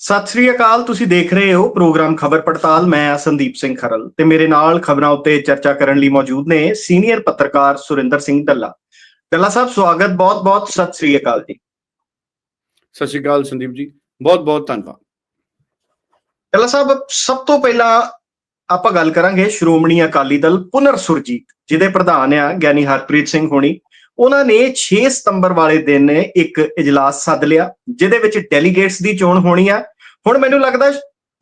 ਸਤਿ ਸ੍ਰੀ ਅਕਾਲ ਤੁਸੀਂ ਦੇਖ ਰਹੇ ਹੋ ਪ੍ਰੋਗਰਾਮ ਖਬਰ ਪੜਤਾਲ। ਮੈਂ ਹਾਂ ਸੰਦੀਪ ਸਿੰਘ ਖਰਲ ਤੇ ਮੇਰੇ ਨਾਲ ਖਬਰਾਂ ਉੱਤੇ ਚਰਚਾ ਕਰਨ ਲਈ ਮੌਜੂਦ ਨੇ ਸੀਨੀਅਰ ਪੱਤਰਕਾਰ ਸੁਰਿੰਦਰ ਸਿੰਘ ਢੱਲਾ ਢੱਲਾ ਸਾਹਿਬ ਸਵਾਗਤ ਬਹੁਤ-ਬਹੁਤ ਸਤਿ ਸ੍ਰੀ ਅਕਾਲ ਜੀ। ਸਤਿ ਸ਼੍ਰੀ ਅਕਾਲ ਸੰਦੀਪ ਜੀ ਬਹੁਤ ਬਹੁਤ ਧੰਨਵਾਦ। ਢੱਲਾ ਸਾਹਿਬ ਸਭ ਤੋਂ ਪਹਿਲਾਂ ਆਪਾਂ ਗੱਲ ਕਰਾਂਗੇ ਸ਼੍ਰੋਮਣੀ ਅਕਾਲੀ ਦਲ ਪੁਨਰ ਸੁਰਜੀਤ ਜਿਹਦੇ ਪ੍ਰਧਾਨ ਆ ਗਿਆਨੀ ਹਰਪ੍ਰੀਤ ਸਿੰਘ ਹੋਣੀ। ਉਹਨਾਂ ਨੇ 6 ਸਤੰਬਰ ਵਾਲੇ ਦਿਨ ਇੱਕ ਇਜਲਾਸ ਸੱਦ ਲਿਆ, ਜਿਹਦੇ ਵਿੱਚ ਡੈਲੀਗੇਟਸ ਦੀ ਚੋਣ ਹੋਣੀ ਆ। ਹੁਣ ਮੈਨੂੰ ਲੱਗਦਾ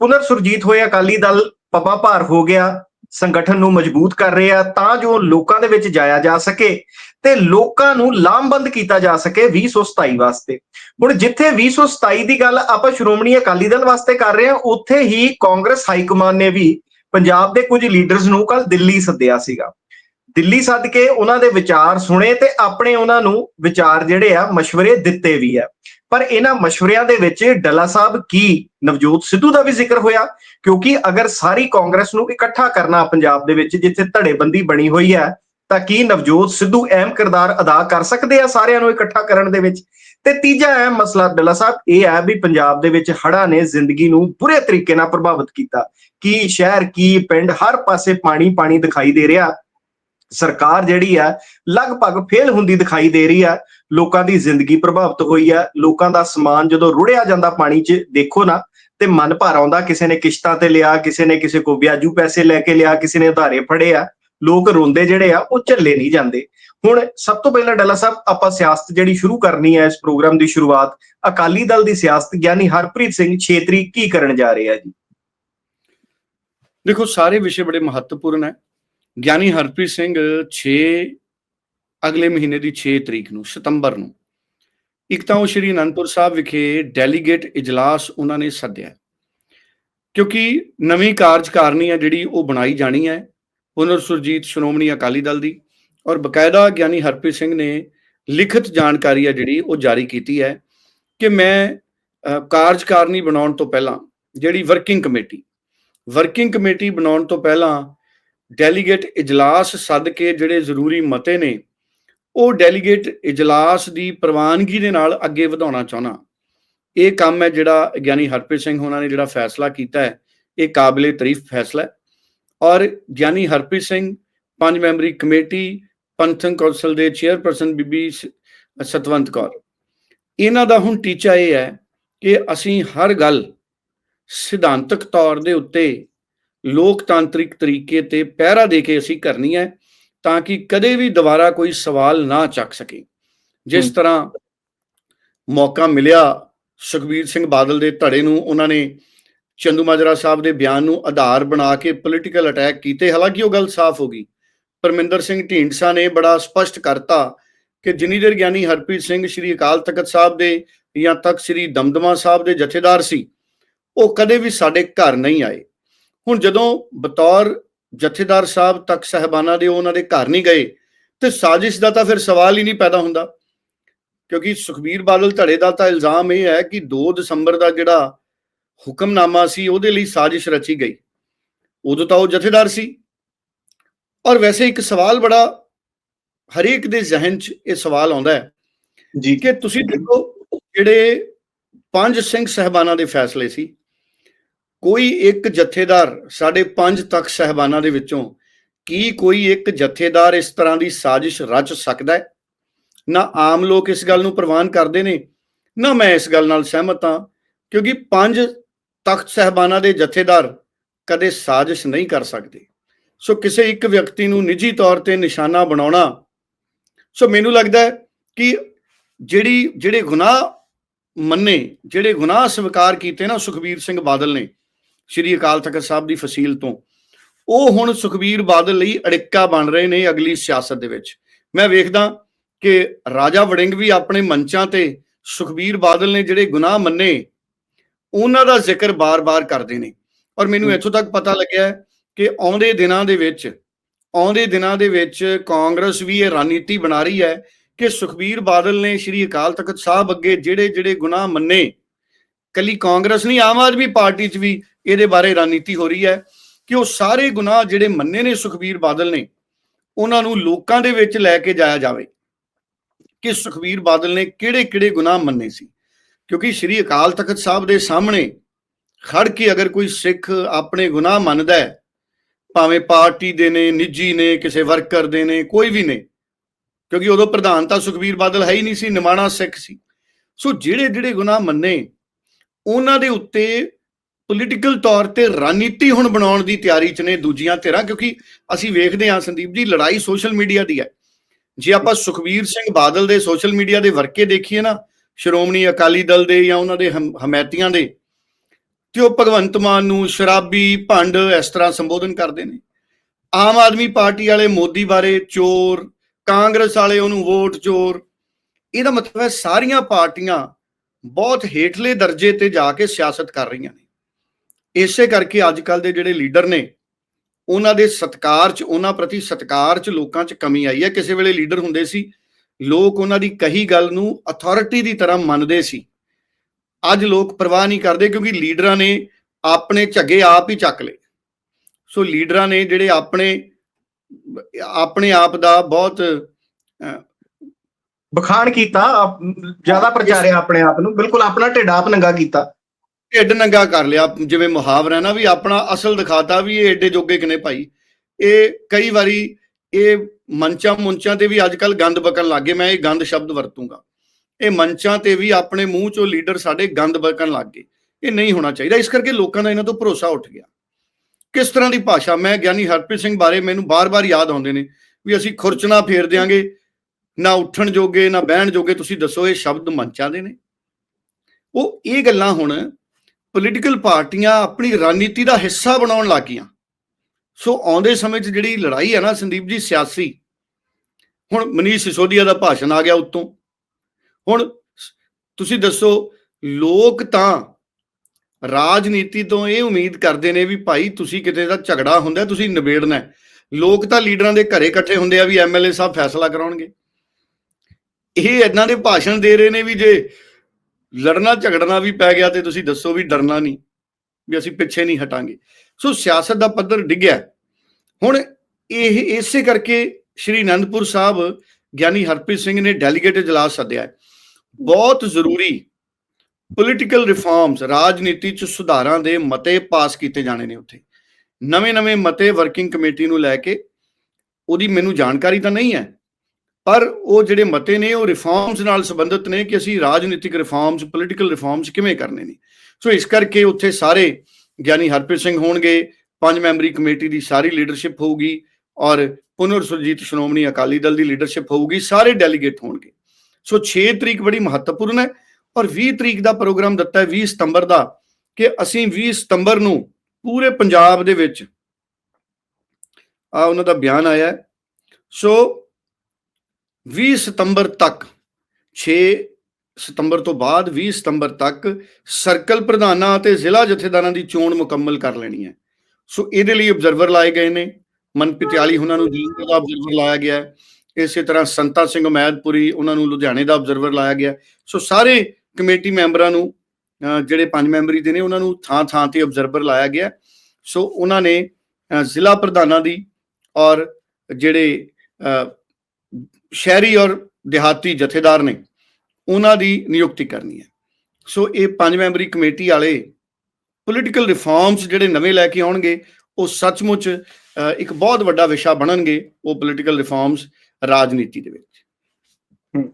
ਪੁਨਰ ਸੁਰਜੀਤ ਹੋਏ ਅਕਾਲੀ ਦਲ ਪੱਪਾ ਭਾਰ ਹੋ ਗਿਆ, ਸੰਗਠਨ ਨੂੰ ਮਜ਼ਬੂਤ ਕਰ ਰਿਹਾ ਤਾਂ ਜੋ ਲੋਕਾਂ ਦੇ ਵਿੱਚ ਜਾਇਆ ਜਾ ਸਕੇ ਤੇ ਲੋਕਾਂ ਨੂੰ ਲਾਮਬੰਦ ਕੀਤਾ ਜਾ ਸਕੇ 2027 ਵਾਸਤੇ। ਹੁਣ ਜਿੱਥੇ 2027 ਦੀ ਗੱਲ ਆਪਾਂ ਸ਼੍ਰੋਮਣੀ ਅਕਾਲੀ ਦਲ ਵਾਸਤੇ ਕਰ ਰਹੇ ਹਾਂ ਉੱਥੇ ਹੀ ਕਾਂਗਰਸ ਹਾਈ ਕਮਾਨ ਨੇ ਵੀ ਪੰਜਾਬ ਦੇ ਕੁਝ ਲੀਡਰਸ ਨੂੰ ਕੱਲ ਦਿੱਲੀ ਸੱਦਿਆ ਸੀਗਾ। ਦਿੱਲੀ ਸੱਦ ਕੇ ਉਹਨਾਂ ਦੇ ਵਿਚਾਰ ਸੁਣੇ ਤੇ ਆਪਣੇ ਉਹਨਾਂ ਨੂੰ ਵਿਚਾਰ ਜਿਹੜੇ ਆ مشਵਰੇ ਦਿੱਤੇ ਵੀ ਆ। ਪਰ ਇਹਨਾਂ مشਵਰਿਆਂ ਦੇ ਵਿੱਚ ਡੱਲਾ ਸਾਹਿਬ ਕੀ, ਨਵਜੋਤ ਸਿੱਧੂ ਦਾ ਵੀ ਜ਼ਿਕਰ ਹੋਇਆ, ਕਿਉਂਕਿ ਅਗਰ ਸਾਰੀ ਕਾਂਗਰਸ ਨੂੰ ਇਕੱਠਾ ਕਰਨਾ ਪੰਜਾਬ ਦੇ ਵਿੱਚ ਜਿੱਥੇ ਧੜੇਬੰਦੀ ਬਣੀ ਹੋਈ ਹੈ ਤਾਂ ਕੀ ਨਵਜੋਤ ਸਿੱਧੂ ਅਹਿਮ ਕਿਰਦਾਰ ਅਦਾ ਕਰ ਸਕਦੇ ਆ ਸਾਰਿਆਂ ਨੂੰ ਇਕੱਠਾ ਕਰਨ ਦੇ ਵਿੱਚ? ਤੇ ਤੀਜਾ ਹੈ ਮਸਲਾ ਡੱਲਾ ਸਾਹਿਬ, ਇਹ ਹੈ ਵੀ ਪੰਜਾਬ ਦੇ ਵਿੱਚ ਹੜ੍ਹਾਂ ਨੇ ਜ਼ਿੰਦਗੀ ਨੂੰ ਬੁਰੇ ਤਰੀਕੇ ਨਾਲ ਪ੍ਰਭਾਵਿਤ ਕੀਤਾ। ਕੀ ਸ਼ਹਿਰ, ਕੀ ਪਿੰਡ, ਹਰ ਪਾਸੇ ਪਾਣੀ ਪਾਣੀ ਦਿਖਾਈ ਦੇ ਰਿਹਾ ਸਰਕਾਰ ਜਿਹੜੀ ਹੈ ਲਗਭਗ ਫੇਲ ਹੁੰਦੀ ਦਿਖਾਈ ਦੇ ਰਹੀ ਹੈ ਲੋਕਾਂ ਦੀ ਜ਼ਿੰਦਗੀ ਪ੍ਰਭਾਵਿਤ ਹੋਈ ਹੈ ਲੋਕਾਂ ਦਾ ਸਮਾਨ ਜਦੋਂ ਰੁੜਿਆ ਜਾਂਦਾ ਪਾਣੀ 'ਚ, ਦੇਖੋ ਨਾ, ਤੇ ਮਨ ਭਰ ਆਉਂਦਾ। ਕਿਸੇ ਨੇ ਕਿਸ਼ਤਾਂ ਤੇ ਲਿਆ, ਕਿਸੇ ਨੇ ਕਿਸੇ ਕੋ ਵਿਆਜੂ ਪੈਸੇ ਲੈ ਕੇ ਲਿਆ, ਕਿਸੇ ਨੇ ਉਧਾਰੇ ਫੜੇ ਆ। ਲੋਕ ਰੋਂਦੇ ਜਿਹੜੇ ਆ, ਉਹ ਝੱਲੇ ਨਹੀਂ ਜਾਂਦੇ। ਹੁਣ ਸਭ ਤੋਂ ਪਹਿਲਾਂ ਡੱਲਾ ਸਾਹਿਬ, ਆਪਾਂ ਸਿਆਸਤ ਜਿਹੜੀ ਸ਼ੁਰੂ ਕਰਨੀ ਹੈ ਇਸ ਪ੍ਰੋਗਰਾਮ ਦੀ ਸ਼ੁਰੂਆਤ, ਅਕਾਲੀ ਦਲ ਦੀ ਸਿਆਸਤ ਗਿਆਨੀ ਹਰਪ੍ਰੀਤ ਸਿੰਘ ਛੇਤਰੀ ਕੀ ਕਰਨ ਜਾ ਰਹੇ ਆ ਜੀ? ਦੇਖੋ, ਸਾਰੇ ਵਿਸ਼ੇ ਬੜੇ ਮਹੱਤਵਪੂਰਨ ਹੈ। ਗਿਆਨੀ ਹਰਪ੍ਰੀਤ ਸਿੰਘ 6 ਅਗਲੇ ਮਹੀਨੇ ਦੀ 6 ਤਰੀਕ ਨੂੰ, ਸਤੰਬਰ ਨੂੰ। ਇੱਕ ਤਾਂ ਉਹ ਸ਼੍ਰੀ ਅਨੰਦਪੁਰ ਸਾਹਿਬ ਵਿਖੇ ਡੈਲੀਗੇਟ ਇਜਲਾਸ ਉਹਨਾਂ ਨੇ ਸੱਦਿਆ। ਕਿਉਂਕਿ ਨਵੀਂ ਕਾਰਜਕਾਰਨੀ ਹੈ ਜਿਹੜੀ ਉਹ ਬਣਾਈ ਜਾਣੀ ਹੈ, ਪੁਨਰ ਸੁਰਜੀਤ ਸ਼੍ਰੋਮਣੀ ਅਕਾਲੀ ਦਲ ਦੀ, ਔਰ ਬਕਾਇਦਾ ਗਿਆਨੀ ਹਰਪ੍ਰੀਤ ਸਿੰਘ ਨੇ ਲਿਖਤ ਜਾਣਕਾਰੀ ਹੈ ਜਿਹੜੀ ਉਹ ਜਾਰੀ ਕੀਤੀ ਹੈ ਕਿ ਮੈਂ ਕਾਰਜਕਾਰਨੀ ਬਣਾਉਣ ਤੋਂ ਪਹਿਲਾਂ ਜਿਹੜੀ ਵਰਕਿੰਗ ਕਮੇਟੀ ਵਰਕਿੰਗ ਕਮੇਟੀ ਬਣਾਉਣ ਤੋਂ ਪਹਿਲਾਂ ਡੈਲੀਗੇਟ ਇਜਲਾਸ ਸੱਦ ਕੇ ਜਿਹੜੇ ਜ਼ਰੂਰੀ ਮਤੇ ਨੇ, ਉਹ ਡੈਲੀਗੇਟ ਇਜਲਾਸ ਦੀ ਪ੍ਰਵਾਨਗੀ ਦੇ ਨਾਲ ਅੱਗੇ ਵਧਾਉਣਾ ਚਾਹਣਾ ਇਹ ਕੰਮ ਹੈ ਜਿਹੜਾ ਗਿਆਨੀ ਹਰਪ੍ਰੀਤ ਸਿੰਘ ਹੋਣਾ ਨੇ ਜਿਹੜਾ ਫੈਸਲਾ ਕੀਤਾ ਹੈ, ਇਹ ਕਾਬਲੇ ਤਾਰੀਫ ਫੈਸਲਾ ਹੈ। ਔਰ ਗਿਆਨੀ ਹਰਪ੍ਰੀਤ ਸਿੰਘ, ਪੰਜ ਮੈਂਬਰੀ ਕਮੇਟੀ, ਪੰਥਕ ਕੌਂਸਲ ਦੇ ਚੇਅਰਪਰਸਨ ਬੀਬੀ ਸਤਵੰਤ ਕੌਰ। ਇਹਨਾਂ ਦਾ ਹੁਣ ਟੀਚਾ ਇਹ ਹੈ ਕਿ ਅਸੀਂ ਹਰ ਗੱਲ ਸਿਧਾਂਤਕ ਤੌਰ ਦੇ ਉੱਤੇ ਲੋਕਤਾਂਤਰਿਕ ਤਰੀਕੇ ਤੇ ਪਹਿਰਾ ਦੇ ਕੇ ਅਸੀਂ ਕਰਨੀ ਹੈ ਤਾਂ ਕਿ ਕਦੇ ਵੀ ਦੁਬਾਰਾ ਕੋਈ ਸਵਾਲ ਨਾ ਚੱਕ ਸਕੇ। ਜਿਸ ਤਰ੍ਹਾਂ ਮੌਕਾ ਮਿਲਿਆ ਸੁਖਬੀਰ ਸਿੰਘ ਬਾਦਲ ਦੇ ਧੜੇ ਨੂੰ ਉਹਨਾਂ ਨੇ ਚੰਦੂ ਮਾਜਰਾ ਸਾਹਿਬ ਦੇ ਬਿਆਨ ਨੂੰ ਆਧਾਰ ਬਣਾ ਕੇ ਪੋਲੀਟੀਕਲ ਅਟੈਕ ਕੀਤੇ। ਹਾਲਾਂਕਿ ਉਹ ਗੱਲ ਸਾਫ਼ ਹੋ ਗਈ। ਪਰਮਿੰਦਰ ਸਿੰਘ ਢੀਂਡਸਾ ਨੇ ਬੜਾ ਸਪਸ਼ਟ ਕਰਤਾ ਕਿ ਜਿੰਨੀ ਦੇਰ ਗਿਆਨੀ ਹਰਪ੍ਰੀਤ ਸਿੰਘ ਸ੍ਰੀ ਅਕਾਲ ਤਖਤ ਸਾਹਿਬ ਦੇ ਜਾਂ ਤੱਕ ਸ੍ਰੀ ਦਮਦਮਾ ਸਾਹਿਬ ਦੇ ਜਥੇਦਾਰ ਸੀ ਉਹ ਕਦੇ ਵੀ ਸਾਡੇ ਘਰ ਨਹੀਂ ਆਏ। ਹੁਣ ਜਦੋਂ ਬਤੌਰ ਜਥੇਦਾਰ ਸਾਹਿਬ ਤੱਕ ਸਹਿਬਾਨਾ ਦੇ ਉਹਨਾਂ ਦੇ ਘਰ ਨਹੀਂ ਗਏ ਤੇ ਸਾਜ਼ਿਸ਼ ਦਾ ਤਾਂ ਫਿਰ ਸਵਾਲ ਹੀ ਨਹੀਂ ਪੈਦਾ ਹੁੰਦਾ। ਕਿਉਂਕਿ ਸੁਖਬੀਰ ਬਾਦਲ ਧੜੇ ਦਾ ਤਾਂ ਇਲਜ਼ਾਮ ਇਹ ਹੈ ਕਿ 2 ਦਸੰਬਰ ਦਾ ਜਿਹੜਾ ਹੁਕਮਨਾਮਾ ਸੀ ਉਹਦੇ ਲਈ ਸਾਜ਼ਿਸ਼ ਰਚੀ ਗਈ। ਉਦੋਂ ਤਾਂ ਉਹ ਜਥੇਦਾਰ ਸੀ। ਔਰ ਵੈਸੇ ਇੱਕ ਸਵਾਲ ਬੜਾ ਹਰੇਕ ਦੇ ਜ਼ਿਹਨ 'ਚ ਇਹ ਸਵਾਲ ਆਉਂਦਾ ਹੈ ਜੀ। ਕਿ ਤੁਸੀਂ ਦੇਖੋ ਜਿਹੜੇ ਪੰਜ ਸਿੰਘ ਸਹਿਬਾਨਾਂ ਦੇ ਫੈਸਲੇ ਸੀ ਕੋਈ ਇੱਕ ਜਥੇਦਾਰ ਸਾਡੇ ਪੰਜ ਤੱਕ ਸਹਿਬਾਨਾਂ ਦੇ ਵਿੱਚੋਂ ਕੀ ਕੋਈ ਇੱਕ ਜਥੇਦਾਰ ਇਸ ਤਰ੍ਹਾਂ ਦੀ ਸਾਜ਼ਿਸ਼ ਰਚ ਸਕਦਾ ਹੈ? ਨਾ ਆਮ ਲੋਕ ਇਸ ਗੱਲ ਨੂੰ ਪ੍ਰਵਾਨ ਕਰਦੇ ਨੇ, ਨਾ ਮੈਂ ਇਸ ਗੱਲ ਨਾਲ ਸਹਿਮਤ ਹਾਂ, ਕਿਉਂਕਿ ਪੰਜ ਤਖਤ ਸਹਿਬਾਨਾਂ ਦੇ ਜਥੇਦਾਰ ਕਦੇ ਸਾਜ਼ਿਸ਼ ਨਹੀਂ ਕਰ ਸਕਦੇ। ਸੋ ਕਿਸੇ ਇੱਕ ਵਿਅਕਤੀ ਨੂੰ ਨਿੱਜੀ ਤੌਰ ਤੇ ਨਿਸ਼ਾਨਾ ਬਣਾਉਣਾ, ਸੋ ਮੈਨੂੰ ਲੱਗਦਾ ਹੈ ਕਿ ਜਿਹੜੀ, ਜਿਹੜੇ ਗੁਨਾਹ ਮੰਨੇ, ਜਿਹੜੇ ਗੁਨਾਹ ਸਵੀਕਾਰ ਕੀਤੇ ਨਾ ਸੁਖਬੀਰ ਸਿੰਘ ਬਾਦਲ ਨੇ ਸ਼੍ਰੀ ਅਕਾਲ ਤਖਤ ਸਾਹਿਬ ਦੀ ਫਸੀਲ ਤੋਂ। ਉਹ ਹੁਣ ਸੁਖਬੀਰ ਬਾਦਲ ਲਈ ਅੜਿੱਕਾ ਬਣ ਰਹੇ ਨੇ ਅਗਲੀ ਸਿਆਸਤ ਦੇ ਵਿੱਚ। ਮੈਂ ਵੇਖਦਾ ਕਿ ਰਾਜਾ ਵੜਿੰਗ ਵੀ ਆਪਣੇ ਮੰਚਾਂ ਤੇ ਸੁਖਬੀਰ ਬਾਦਲ ਨੇ ਜਿਹੜੇ ਗੁਨਾਹ ਮੰਨੇ ਉਹਨਾਂ ਦਾ ਜ਼ਿਕਰ ਬਾਰ-ਬਾਰ ਕਰਦੇ ਨੇ। ਔਰ ਮੈਨੂੰ ਇੱਥੋਂ ਤੱਕ ਪਤਾ ਲੱਗਿਆ ਕਿ ਆਉਂਦੇ ਦਿਨਾਂ ਦੇ ਵਿੱਚ ਆਉਂਦੇ ਦਿਨਾਂ ਦੇ ਵਿੱਚ ਕਾਂਗਰਸ ਵੀ ਇਹ ਰਣਨੀਤੀ ਬਣਾ ਰਹੀ ਹੈ ਕਿ ਸੁਖਬੀਰ ਬਾਦਲ ਨੇ ਸ਼੍ਰੀ ਅਕਾਲ ਤਖਤ ਸਾਹਿਬ ਅੱਗੇ ਜਿਹੜੇ ਜਿਹੜੇ ਗੁਨਾਹ ਮੰਨੇ ਕੱਲੀ ਕਾਂਗਰਸ ਨਹੀਂ ਆਮ ਆਦਮੀ ਪਾਰਟੀ 'ਚ ਵੀ ਇਹਦੇ ਬਾਰੇ ਰਣਨੀਤੀ ਹੋ ਰਹੀ ਹੈ ਕਿ ਉਹ ਸਾਰੇ ਗੁਨਾਹ ਜਿਹੜੇ ਮੰਨੇ ਨੇ ਸੁਖਬੀਰ ਬਾਦਲ ਨੇ, ਉਹਨਾਂ ਨੂੰ ਲੋਕਾਂ ਦੇ ਵਿੱਚ ਲੈ ਕੇ ਜਾਇਆ ਜਾਵੇ ਕਿ ਸੁਖਬੀਰ ਬਾਦਲ ਨੇ ਕਿਹੜੇ-ਕਿਹੜੇ ਗੁਨਾਹ ਮੰਨੇ ਸੀ। ਕਿਉਂਕਿ ਸ਼੍ਰੀ ਅਕਾਲ ਤਖਤ ਸਾਹਿਬ ਦੇ ਸਾਹਮਣੇ ਖੜ ਕੇ ਅਗਰ ਕੋਈ ਸਿੱਖ ਆਪਣੇ ਗੁਨਾਹ ਮੰਨਦਾ ਹੈ, ਭਾਵੇਂ ਪਾਰਟੀ ਦੇ ਨੇ, ਨਿੱਜੀ ਨੇ, ਕਿਸੇ ਵਰਕਰ ਦੇ ਨੇ, ਕੋਈ ਵੀ ਨੇ, ਕਿਉਂਕਿ ਉਦੋਂ ਪ੍ਰਧਾਨ ਤਾਂ ਸੁਖਬੀਰ ਬਾਦਲ ਹੈ ਹੀ ਨਹੀਂ ਸੀ, ਨਿਮਾਣਾ ਸਿੱਖ ਸੀ। ਸੋ ਜਿਹੜੇ ਜਿਹੜੇ ਗੁਨਾਹ ਮੰਨੇ, ਉਹਨਾਂ ਦੇ ਉੱਤੇ ਪੋਲੀਟੀਕਲ ਤੌਰ ਤੇ ਰਣਨੀਤੀ ਹੁਣ ਬਣਾਉਣ ਦੀ ਤਿਆਰੀ 'ਚ ਨੇ ਦੂਜੀਆਂ ਧਿਰਾਂ, ਕਿਉਂਕਿ ਅਸੀਂ ਵੇਖਦੇ ਹਾਂ ਸੰਦੀਪ ਜੀ, ਲੜਾਈ ਸੋਸ਼ਲ ਮੀਡੀਆ ਦੀ ਹੈ। ਜੇ ਆਪਾਂ ਸੁਖਬੀਰ ਸਿੰਘ ਬਾਦਲ ਦੇ ਸੋਸ਼ਲ ਮੀਡੀਆ ਦੇ ਵਰਕੇ ਦੇਖੀਏ ਨਾ, ਸ਼੍ਰੋਮਣੀ ਅਕਾਲੀ ਦਲ ਦੇ ਜਾਂ ਉਹਨਾਂ ਦੇ ਹਮ- ਹਮੈਤੀਆਂ ਦੇ, ਤੇ ਉਹ ਭਗਵੰਤ ਮਾਨ ਨੂੰ ਸ਼ਰਾਬੀ ਭੰਡ ਇਸ ਤਰ੍ਹਾਂ ਸੰਬੋਧਨ ਕਰਦੇ ਨੇ। ਆਮ ਆਦਮੀ ਪਾਰਟੀ ਵਾਲੇ ਮੋਦੀ ਬਾਰੇ ਚੋਰ, ਕਾਂਗਰਸ ਵਾਲੇ ਉਹਨੂੰ ਵੋਟ ਚੋਰ, ਇਹਦਾ ਮਤਲਬ ਹੈ ਸਾਰੀਆਂ ਪਾਰਟੀਆਂ ਬਹੁਤ ਹੇਠਲੇ ਦਰਜੇ ਤੇ ਜਾ ਕੇ ਸਿਆਸਤ ਕਰ ਰਹੀਆਂ ਨੇ। ਇਸੇ ਕਰਕੇ ਅੱਜ ਕੱਲ ਦੇ ਜਿਹੜੇ ਲੀਡਰ ਨੇ, ਉਹਨਾਂ ਦੇ ਸਤਕਾਰ 'ਚ, ਉਹਨਾਂ ਪ੍ਰਤੀ ਸਤਕਾਰ 'ਚ ਲੋਕਾਂ 'ਚ ਕਮੀ ਆਈ ਹੈ। ਕਿਸੇ ਵੇਲੇ ਲੀਡਰ ਹੁੰਦੇ ਸੀ, ਲੋਕ ਉਹਨਾਂ ਦੀ ਕਹੀ ਗੱਲ ਨੂੰ ਅਥਾਰਟੀ ਦੀ ਤਰ੍ਹਾਂ ਮੰਨਦੇ ਸੀ। ਅੱਜ ਲੋਕ ਪਰਵਾਹ ਨਹੀਂ ਕਰਦੇ ਕਿਉਂਕਿ ਲੀਡਰਾਂ ਨੇ ਆਪਣੇ ਝੱਗੇ ਆਪ ਹੀ ਚੱਕ ਲਏ। ਸੋ ਲੀਡਰਾਂ ਨੇ ਜਿਹੜੇ ਆਪਣੇ ਆਪਣੇ ਆਪ ਦਾ ਬਹੁਤ ਬਖਾਣ ਕੀਤਾ ਜ਼ਿਆਦਾ ਪ੍ਰਚਾਰਿਆ ਆਪਣੇ ਆਪ ਨੂੰ। ਬਿਲਕੁਲ ਆਪਣਾ ਢਿੱਡ ਆਪ ਨੰਗਾ ਕੀਤਾ। ਢਿੱਡ ਨੰਗਾ ਕਰ ਲਿਆ, ਜਿਵੇਂ ਮੁਹਾਵਰਾ ਨਾ ਵੀ ਆਪਣਾ ਅਸਲ ਦਿਖਾਤਾ ਵੀ ਇਹ ਏਡੇ ਜੋਗੇ ਕਿਨੇ ਭਾਈ। ਇਹ ਕਈ ਵਾਰੀ ਇਹ ਮੰਚਾਂ ਮੁੰਚਾਂ ਤੇ ਵੀ ਅੱਜ ਕੱਲ ਗੰਦ ਬਕਣ ਲੱਗੇ ਮੈਂ ਇਹ ਗੰਦ ਸ਼ਬਦ ਵਰਤੂੰਗਾ। ਇਹ ਮੰਚਾਂ ਤੇ ਵੀ ਆਪਣੇ ਮੂੰਹ ਚੋਂ ਲੀਡਰ ਸਾਡੇ ਗੰਦ ਬਕਣ ਲੱਗ ਗਏ। ਇਹ ਨਹੀਂ ਹੋਣਾ ਚਾਹੀਦਾ। ਇਸ ਕਰਕੇ ਲੋਕਾਂ ਦਾ ਇਹਨਾਂ ਤੋਂ ਭਰੋਸਾ ਉੱਠ ਗਿਆ। ਕਿਸ ਤਰ੍ਹਾਂ ਦੀ ਭਾਸ਼ਾ? ਮੈਂ ਗਿਆਨੀ ਹਰਪ੍ਰੀਤ ਸਿੰਘ ਬਾਰੇ ਮੈਨੂੰ ਬਾਰ-ਬਾਰ ਯਾਦ ਆਉਂਦੇ ਨੇ ਵੀ ਅਸੀਂ ਖੁਰਚਣਾ ਫੇਰ ਦਿਆਂਗੇ। ਨਾ ਉੱਠਣ ਜੋਗੇ, ਨਾ ਬਹਿਣ ਜੋਗੇ। ਤੁਸੀਂ ਦੱਸੋ, ਇਹ ਸ਼ਬਦ ਮੰਚਾਂ ਦੇ ਨੇ? ਉਹ ਇਹ ਗੱਲਾਂ ਹੁਣ ਪੋਲੀਟੀਕਲ ਪਾਰਟੀਆਂ ਆਪਣੀ ਰਣਨੀਤੀ ਦਾ ਹਿੱਸਾ ਬਣਾਉਣ ਲੱਗ ਗਈਆਂ ਸੋ ਆਉਂਦੇ ਸਮੇਂ 'ਚ ਜਿਹੜੀ ਲੜਾਈ ਹੈ ਨਾ ਸੰਦੀਪ ਜੀ, ਸਿਆਸੀ, ਹੁਣ ਮਨੀਸ਼ ਸਿਸੋਦੀਆ ਦਾ ਭਾਸ਼ਣ ਆ ਗਿਆ ਉੱਤੋਂ। ਹੁਣ ਤੁਸੀਂ ਦੱਸੋ, ਲੋਕ ਤਾਂ ਰਾਜਨੀਤੀ ਤੋਂ ਇਹ ਉਮੀਦ ਕਰਦੇ ਨੇ ਵੀ ਭਾਈ ਤੁਸੀਂ ਕਿਤੇ ਦਾ ਝਗੜਾ ਹੁੰਦਾ, ਤੁਸੀਂ ਨਿਬੇੜਨਾ ਲੋਕ ਤਾਂ ਲੀਡਰਾਂ ਦੇ ਘਰੇ ਇਕੱਠੇ ਹੁੰਦੇ ਆ ਵੀ ਐਮਐਲਏ ਸਾਹਿਬ ਫੈਸਲਾ ਕਰਾਉਣਗੇ। ਇਹ ਇਹਨਾਂ ਦੇ ਭਾਸ਼ਣ ਦੇ ਰਹੇ ਨੇ ਵੀ ਜੇ ਲੜਨਾ ਝਗੜਨਾ ਵੀ ਪੈ ਗਿਆ ਤੇ ਤੁਸੀਂ ਦੱਸੋ ਵੀ ਡਰਨਾ ਨਹੀਂ, ਵੀ ਅਸੀਂ ਪਿੱਛੇ ਨਹੀਂ ਹਟਾਂਗੇ। ਸੋ ਸਿਆਸਤ ਦਾ ਪੱਧਰ ਡਿੱਗਿਆ। ਹੁਣ ਇਹ, ਇਸੇ ਕਰਕੇ ਸ਼੍ਰੀ ਅਨੰਦਪੁਰ ਸਾਹਿਬ ਗਿਆਨੀ ਹਰਪ੍ਰੀਤ ਸਿੰਘ ਨੇ ਡੈਲੀਗੇਟ ਇਜਲਾਸ ਸੱਦਿਆ ਬਹੁਤ ਜ਼ਰੂਰੀ ਪੋਲੀਟੀਕਲ ਰਿਫਾਰਮਸ ਰਾਜਨੀਤੀ ਚ ਸੁਧਾਰਾਂ ਦੇ ਮਤੇ ਪਾਸ ਕੀਤੇ ਜਾਣੇ ਨੇ ਉੱਥੇ। ਨਵੇਂ-ਨਵੇਂ ਮਤੇ ਵਰਕਿੰਗ ਕਮੇਟੀ ਨੂੰ ਲੈ ਕੇ, ਉਹਦੀ ਮੈਨੂੰ ਜਾਣਕਾਰੀ ਤਾਂ ਨਹੀਂ ਹੈ ਪਰ ਉਹ ਜਿਹੜੇ ਮਤੇ ਨੇ, ਉਹ ਰਿਫਾਰਮਸ ਨਾਲ ਸੰਬੰਧਿਤ ਨੇ ਕਿ ਅਸੀਂ ਰਾਜਨੀਤਿਕ ਰਿਫਾਰਮਸ ਪੋਲੀਟੀਕਲ ਰਿਫਾਰਮਸ ਕਿਵੇਂ ਕਰਨੇ ਨੇ। ਸੋ ਇਸ ਕਰਕੇ ਉੱਥੇ ਸਾਰੇ ਗਿਆਨੀ ਹਰਪ੍ਰੀਤ ਸਿੰਘ ਹੋਣਗੇ, ਪੰਜ ਮੈਂਬਰੀ ਕਮੇਟੀ ਦੀ ਸਾਰੀ ਲੀਡਰਸ਼ਿਪ ਹੋਊਗੀ ਔਰ ਪੁਨਰ ਸੁਰਜੀਤ ਸ਼੍ਰੋਮਣੀ ਅਕਾਲੀ ਦਲ ਦੀ ਲੀਡਰਸ਼ਿਪ ਹੋਊਗੀ, ਸਾਰੇ ਡੈਲੀਗੇਟ ਹੋਣਗੇ। ਸੋ 6 ਤਰੀਕ ਬੜੀ ਮਹੱਤਵਪੂਰਨ ਹੈ ਔਰ 20 ਤਰੀਕ ਦਾ ਪ੍ਰੋਗਰਾਮ ਦਿੱਤਾ ਹੈ 20 ਸਤੰਬਰ ਦਾ ਕਿ ਅਸੀਂ 20 ਸਤੰਬਰ ਨੂੰ ਪੂਰੇ ਪੰਜਾਬ ਦੇ ਵਿੱਚ ਆ ਉਹਨਾਂ ਦਾ ਬਿਆਨ ਆਇਆ ਸੋ 20 ਸਤੰਬਰ ਤੱਕ 6 ਸਤੰਬਰ ਤੋਂ ਬਾਅਦ 20 ਸਤੰਬਰ ਤੱਕ ਸਰਕਲ ਪ੍ਰਧਾਨਾਂ ਅਤੇ ਜ਼ਿਲ੍ਹਾ ਜਥੇਦਾਰਾਂ ਦੀ ਚੋਣ ਮੁਕੰਮਲ ਕਰ ਲੈਣੀ ਹੈ। ਸੋ ਇਹਦੇ ਲਈ ਆਬਜ਼ਰਵਰ ਲਾਏ ਗਏ ਨੇ। ਮਨਪਿਤਿਆਲੀ ਉਹਨਾਂ ਨੂੰ ਜਲੰਧਰ ਦਾ ਆਬਜ਼ਰਵਰ ਲਾਇਆ ਗਿਆ ਹੈ। ਇਸੇ ਤਰ੍ਹਾਂ ਸੰਤਾ ਸਿੰਘ ਉਮੈਦਪੁਰੀ ਉਹਨਾਂ ਨੂੰ ਲੁਧਿਆਣੇ ਦਾ ਆਬਜ਼ਰਵਰ ਲਾਇਆ ਗਿਆ ਸੋ ਸਾਰੇ ਕਮੇਟੀ ਮੈਂਬਰਾਂ ਨੂੰ ਜਿਹੜੇ ਪੰਜ ਮੈਂਬਰੀ ਦੇ ਨੇ, ਉਹਨਾਂ ਨੂੰ ਥਾਂ ਥਾਂ ਤੇ ਆਬਜ਼ਰਵਰ ਲਾਇਆ ਗਿਆ ਸੋ ਉਹਨਾਂ ਨੇ ਜ਼ਿਲ੍ਹਾ ਪ੍ਰਧਾਨਾਂ ਦੀ ਔਰ ਜਿਹੜੇ ਸ਼ਹਿਰੀ ਔਰ ਦਿਹਾਤੀ ਜਥੇਦਾਰ ਨੇ ਉਹਨਾਂ ਦੀ ਨਿਯੁਕਤੀ ਕਰਨੀ ਹੈ। ਸੋ ਇਹ ਪੰਜ ਮੈਂਬਰੀ ਕਮੇਟੀ ਵਾਲੇ ਪੋਲੀਟੀਕਲ ਰਿਫਾਰਮਸ ਜਿਹੜੇ ਨਵੇਂ ਲੈ ਕੇ ਆਉਣਗੇ, ਉਹ ਸੱਚਮੁੱਚ ਇੱਕ ਬਹੁਤ ਵੱਡਾ ਵਿਸ਼ਾ ਬਣਨਗੇ ਉਹ ਪੋਲੀਟੀਕਲ ਰਿਫਾਰਮਸ ਰਾਜਨੀਤੀ ਦੇ ਵਿੱਚ।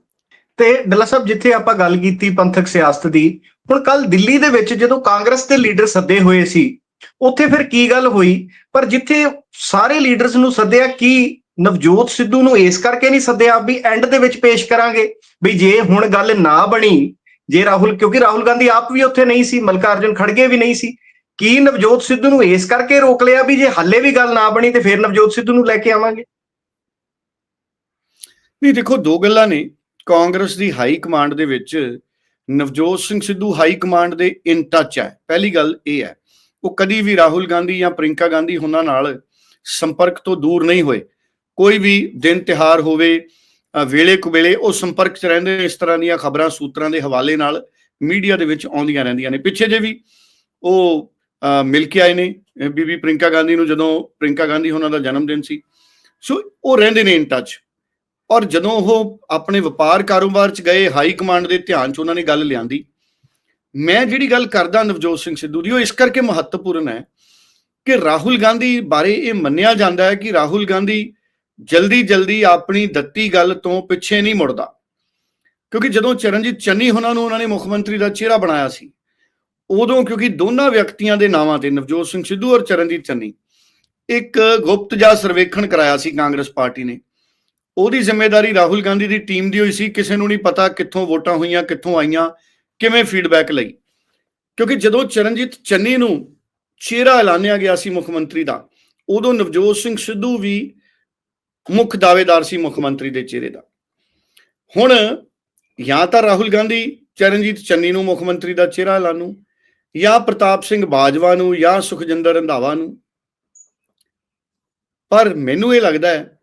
ਤੇ ਡੱਲਾ ਸਾਹਿਬ, ਜਿੱਥੇ ਆਪਾਂ ਗੱਲ ਕੀਤੀ ਪੰਥਕ ਸਿਆਸਤ ਦੀ, ਹੁਣ ਕੱਲ ਦਿੱਲੀ ਦੇ ਵਿੱਚ ਜਦੋਂ ਕਾਂਗਰਸ ਦੇ ਲੀਡਰ ਸੱਦੇ ਹੋਏ ਸੀ, ਉੱਥੇ ਫਿਰ ਕੀ ਗੱਲ ਹੋਈ? ਪਰ ਜਿੱਥੇ ਸਾਰੇ ਲੀਡਰਸ ਨੂੰ ਸੱਦਿਆ, ਕੀ ਨਵਜੋਤ ਸਿੱਧੂ ਨੂੰ ਇਸ ਕਰਕੇ ਨਹੀਂ ਸੱਦਿਆ ਵੀ ਐਂਡ ਦੇ ਵਿੱਚ ਪੇਸ਼ ਕਰਾਂਗੇ ਵੀ ਜੇ ਹੁਣ ਗੱਲ ਨਾ ਬਣੀ, ਜੇ ਰਾਹੁਲ, ਕਿਉਂਕਿ ਰਾਹੁਲ ਗਾਂਧੀ ਆਪ ਵੀ ਉੱਥੇ ਨਹੀਂ ਸੀ, ਮਲਕਾਰਜਨ ਖੜਗੇ ਵੀ ਨਹੀਂ ਸੀ, ਕੀ ਨਵਜੋਤ ਸਿੱਧੂ ਨੂੰ ਇਸ ਕਰਕੇ ਰੋਕ ਲਿਆ ਵੀ ਜੇ ਹੱਲੇ ਵੀ ਗੱਲ ਨਾ ਬਣੀ ਤੇ ਫਿਰ ਨਵਜੋਤ ਸਿੱਧੂ ਨੂੰ ਲੈ ਕੇ ਆਵਾਂਗੇ? ਨਹੀਂ, ਦੇਖੋ, ਦੋ ਗੱਲਾਂ ਨੇ। ਕਾਂਗਰਸ ਦੀ ਹਾਈ ਕਮਾਂਡ ਦੇ ਵਿੱਚ ਨਵਜੋਤ ਸਿੰਘ ਸਿੱਧੂ ਹਾਈ ਕਮਾਂਡ ਦੇ ਇਨ ਟੱਚ ਹੈ। ਪਹਿਲੀ ਗੱਲ ਇਹ ਹੈ, ਉਹ ਕਦੀ ਵੀ ਰਾਹੁਲ ਗਾਂਧੀ ਜਾਂ ਪ੍ਰਿੰਕਾ ਗਾਂਧੀ ਉਹਨਾਂ ਨਾਲ ਸੰਪਰਕ ਤੋਂ ਦੂਰ ਨਹੀਂ ਹੋਏ। ਕੋਈ ਵੀ ਦਿਨ ਤਿਹਾਰ ਹੋਵੇ ਵੇਲੇ ਕੁਵੇਲੇ ਉਹ ਸੰਪਰਕ 'ਚ ਰਹਿੰਦੇ ਇਸ ਤਰ੍ਹਾਂ ਦੀਆਂ ਖਬਰਾਂ ਸੂਤਰਾਂ ਦੇ ਹਵਾਲੇ ਨਾਲ ਮੀਡੀਆ ਦੇ ਵਿੱਚ ਆਉਂਦੀਆਂ ਰਹਿੰਦੀਆਂ ਨੇ। ਪਿੱਛੇ ਜੇ ਵੀ ਉਹ ਮਿਲ ਕੇ ਆਏ ਨੇ ਬੀਬੀ ਪ੍ਰਿੰਕਾ ਗਾਂਧੀ ਨੂੰ ਜਦੋਂ ਪ੍ਰਿੰਕਾ ਗਾਂਧੀ ਉਹਨਾਂ ਦਾ ਜਨਮ ਦਿਨ ਸੀ, ਸੋ ਉਹ ਰਹਿੰਦੇ ਨੇ ਇਨ ਟੱਚ ਔਰ ਜਦੋਂ ਉਹ ਆਪਣੇ ਵਪਾਰ ਕਾਰੋਬਾਰ 'ਚ ਗਏ ਹਾਈ ਕਮਾਂਡ ਦੇ ਧਿਆਨ 'ਚ ਉਹਨਾਂ ਨੇ ਗੱਲ ਲਿਆਂਦੀ, ਮੈਂ ਜਿਹੜੀ ਗੱਲ ਕਰਦਾ ਨਵਜੋਤ ਸਿੰਘ ਸਿੱਧੂ ਦੀ, ਉਹ ਇਸ ਕਰਕੇ ਮਹੱਤਵਪੂਰਨ ਹੈ ਕਿ ਰਾਹੁਲ ਗਾਂਧੀ ਬਾਰੇ ਇਹ ਮੰਨਿਆ ਜਾਂਦਾ ਹੈ ਕਿ ਰਾਹੁਲ ਗਾਂਧੀ ਜਲਦੀ ਜਲਦੀ ਆਪਣੀ ਦਿੱਤੀ ਗੱਲ ਤੋਂ ਪਿੱਛੇ ਨਹੀਂ ਮੁੜਦਾ। ਕਿਉਂਕਿ ਜਦੋਂ ਚਰਨਜੀਤ ਚੰਨੀ ਉਹਨਾਂ ਨੂੰ ਉਹਨਾਂ ਨੇ ਮੁੱਖ ਮੰਤਰੀ ਦਾ ਚਿਹਰਾ ਬਣਾਇਆ ਸੀ, ਉਦੋਂ ਕਿਉਂਕਿ ਦੋਨਾਂ ਵਿਅਕਤੀਆਂ ਦੇ ਨਾਵਾਂ ਤੇ ਨਵਜੋਤ ਸਿੰਘ ਸਿੱਧੂ ਔਰ ਚਰਨਜੀਤ ਚੰਨੀ ਇੱਕ ਗੁਪਤ ਜਾਂ ਸਰਵੇਖਣ ਕਰਾਇਆ ਸੀ ਕਾਂਗਰਸ ਪਾਰਟੀ ਨੇ। ਉਹਦੀ ਜ਼ਿੰਮੇਵਾਰੀ ਰਾਹੁਲ ਗਾਂਧੀ ਦੀ ਟੀਮ ਦੀ ਹੋਈ ਸੀ, ਕਿਸੇ ਨੂੰ ਨਹੀਂ ਪਤਾ ਕਿੱਥੋਂ ਵੋਟਾਂ ਹੋਈਆਂ, ਕਿੱਥੋਂ ਆਈਆਂ, ਕਿਵੇਂ ਫੀਡਬੈਕ ਲਈ। ਕਿਉਂਕਿ ਜਦੋਂ ਚਰਨਜੀਤ ਚੰਨੀ ਨੂੰ ਚਿਹਰਾ ਐਲਾਨਿਆ ਗਿਆ ਸੀ ਮੁੱਖ ਮੰਤਰੀ ਦਾ, ਉਦੋਂ ਨਵਜੋਤ ਸਿੰਘ ਸਿੱਧੂ ਵੀ ਮੁੱਖ ਦਾਅਵੇਦਾਰ ਸੀ ਮੁੱਖ ਮੰਤਰੀ ਦੇ ਚਿਹਰੇ ਦਾ। ਹੁਣ ਜਾਂ ਤਾਂ ਰਾਹੁਲ ਗਾਂਧੀ ਚਰਨਜੀਤ ਚੰਨੀ ਨੂੰ ਮੁੱਖ ਮੰਤਰੀ ਦਾ ਚਿਹਰਾ ਐਲਾਨੂ ਜਾਂ ਪ੍ਰਤਾਪ ਸਿੰਘ ਬਾਜਵਾ ਨੂੰ ਜਾਂ ਸੁਖਜਿੰਦਰ ਰੰਧਾਵਾ ਨੂੰ। ਪਰ ਮੈਨੂੰ ਇਹ ਲੱਗਦਾ ਹੈ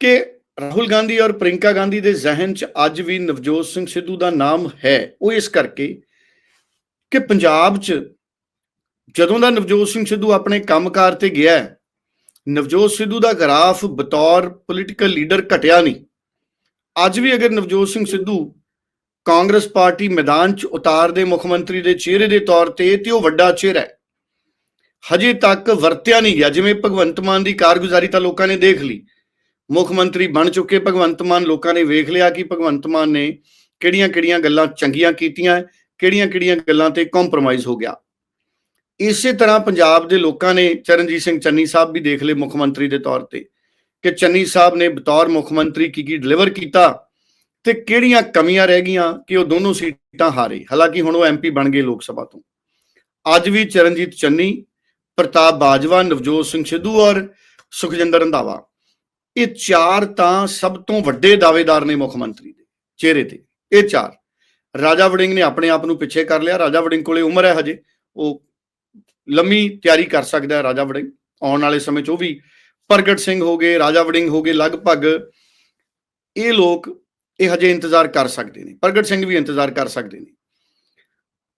ਕਿ ਰਾਹੁਲ ਗਾਂਧੀ ਔਰ ਪ੍ਰਿੰਕਾ ਗਾਂਧੀ ਦੇ ਜ਼ਿਹਨ 'ਚ ਅੱਜ ਵੀ ਨਵਜੋਤ ਸਿੰਘ ਸਿੱਧੂ ਦਾ ਨਾਮ ਹੈ। ਉਹ ਇਸ ਕਰਕੇ ਕਿ ਪੰਜਾਬ 'ਚ ਜਦੋਂ ਦਾ ਨਵਜੋਤ ਸਿੰਘ ਸਿੱਧੂ ਆਪਣੇ ਕੰਮਕਾਰ ਤੇ ਗਿਆ ਹੈ, ਨਵਜੋਤ ਸਿੱਧੂ ਦਾ ਗ੍ਰਾਫ ਬਤੌਰ ਪੋਲੀਟੀਕਲ ਲੀਡਰ ਘਟਿਆ ਨਹੀਂ। ਅੱਜ ਵੀ ਅਗਰ ਨਵਜੋਤ ਸਿੰਘ ਸਿੱਧੂ ਕਾਂਗਰਸ ਪਾਰਟੀ ਮੈਦਾਨ 'ਚ ਉਤਾਰ ਦੇ ਮੁੱਖ ਮੰਤਰੀ ਦੇ ਚਿਹਰੇ ਦੇ ਤੌਰ ਤੇ ਤੇ ਉਹ ਵੱਡਾ ਚਿਹਰਾ ਹੈ। ਹਜੇ ਤੱਕ ਵਰਤਿਆ ਨਹੀਂ ਗਿਆ, ਜਿਵੇਂ ਭਗਵੰਤ ਮਾਨ ਦੀ ਕਾਰਗੁਜ਼ਾਰੀ ਤਾਂ ਲੋਕਾਂ ਨੇ ਦੇਖ ਲਈ। ਮੁੱਖ ਮੰਤਰੀ ਬਣ ਚੁੱਕੇ ਭਗਵੰਤ ਮਾਨ, ਲੋਕਾਂ ਨੇ ਵੇਖ ਲਿਆ ਕਿ ਭਗਵੰਤ ਮਾਨ ਨੇ ਕਿਹੜੀਆਂ-ਕਿਹੜੀਆਂ ਗੱਲਾਂ ਚੰਗੀਆਂ ਕੀਤੀਆਂ, ਕਿਹੜੀਆਂ-ਕਿਹੜੀਆਂ ਗੱਲਾਂ ਤੇ ਕੰਪਰੋਮਾਈਜ਼ ਹੋ ਗਿਆ। ਇਸੇ ਤਰ੍ਹਾਂ ਪੰਜਾਬ ਦੇ ਲੋਕਾਂ ਨੇ ਚਰਨਜੀਤ ਸਿੰਘ ਚੰਨੀ ਸਾਹਿਬ ਵੀ ਦੇਖ ਲਏ ਮੁੱਖ ਮੰਤਰੀ ਦੇ ਤੌਰ ਤੇ ਕਿ ਚੰਨੀ ਸਾਹਿਬ ਨੇ ਬਤੌਰ ਮੁੱਖ ਮੰਤਰੀ ਕੀ ਕੀ ਡਿਲੀਵਰ ਕੀਤਾ ਤੇ ਕਿਹੜੀਆਂ ਕਮੀਆਂ ਰਹਿ ਗਈਆਂ ਕਿ ਉਹ ਦੋਨੋਂ ਸੀਟਾਂ ਹਾਰੇ। ਹਾਲਾਂਕਿ ਹੁਣ ਉਹ ਐਮਪੀ ਬਣ ਗਏ ਲੋਕ ਸਭਾ ਤੋਂ। ਅੱਜ ਵੀ ਚਰਨਜੀਤ ਚੰਨੀ, ਪ੍ਰਤਾਪ ਬਾਜਵਾ, ਨਵਜੋਤ ਸਿੰਘ ਸਿੱਧੂ ਔਰ ਸੁਖਜਿੰਦਰ ਰੰਧਾਵਾ, ਇਹ ਚਾਰ ਤਾਂ ਸਭ ਤੋਂ ਵੱਡੇ ਦਾਅਵੇਦਾਰ ਨੇ ਮੁੱਖ ਮੰਤਰੀ ਦੇ ਚਿਹਰੇ ਤੇ। ਇਹ ਚਾਰ। ਰਾਜਾ ਵੜਿੰਗ ਨੇ ਆਪਣੇ ਆਪ ਨੂੰ ਪਿੱਛੇ ਕਰ ਲਿਆ। ਰਾਜਾ ਵੜਿੰਗ ਕੋਲੇ ਉਮਰ ਹੈ ਹਜੇ। ਉਹ ਲੰਮੀ ਤਿਆਰੀ ਕਰ ਸਕਦਾ ਹੈ ਰਾਜਾ ਵੜਿੰਗ। ਆਉਣ ਵਾਲੇ ਸਮੇਂ 'ਚ ਉਹ ਵੀ ਪ੍ਰਗਟ ਸਿੰਘ ਹੋ ਗਏ, ਰਾਜਾ ਵੜਿੰਗ ਹੋ ਗਏ, ਲਗਭਗ ਇਹ ਲੋਕ ਇਹ ਹਜੇ ਇੰਤਜ਼ਾਰ ਕਰ ਸਕਦੇ ਨੇ। ਪ੍ਰਗਟ ਸਿੰਘ ਵੀ ਇੰਤਜ਼ਾਰ ਕਰ ਸਕਦੇ ਨੇ।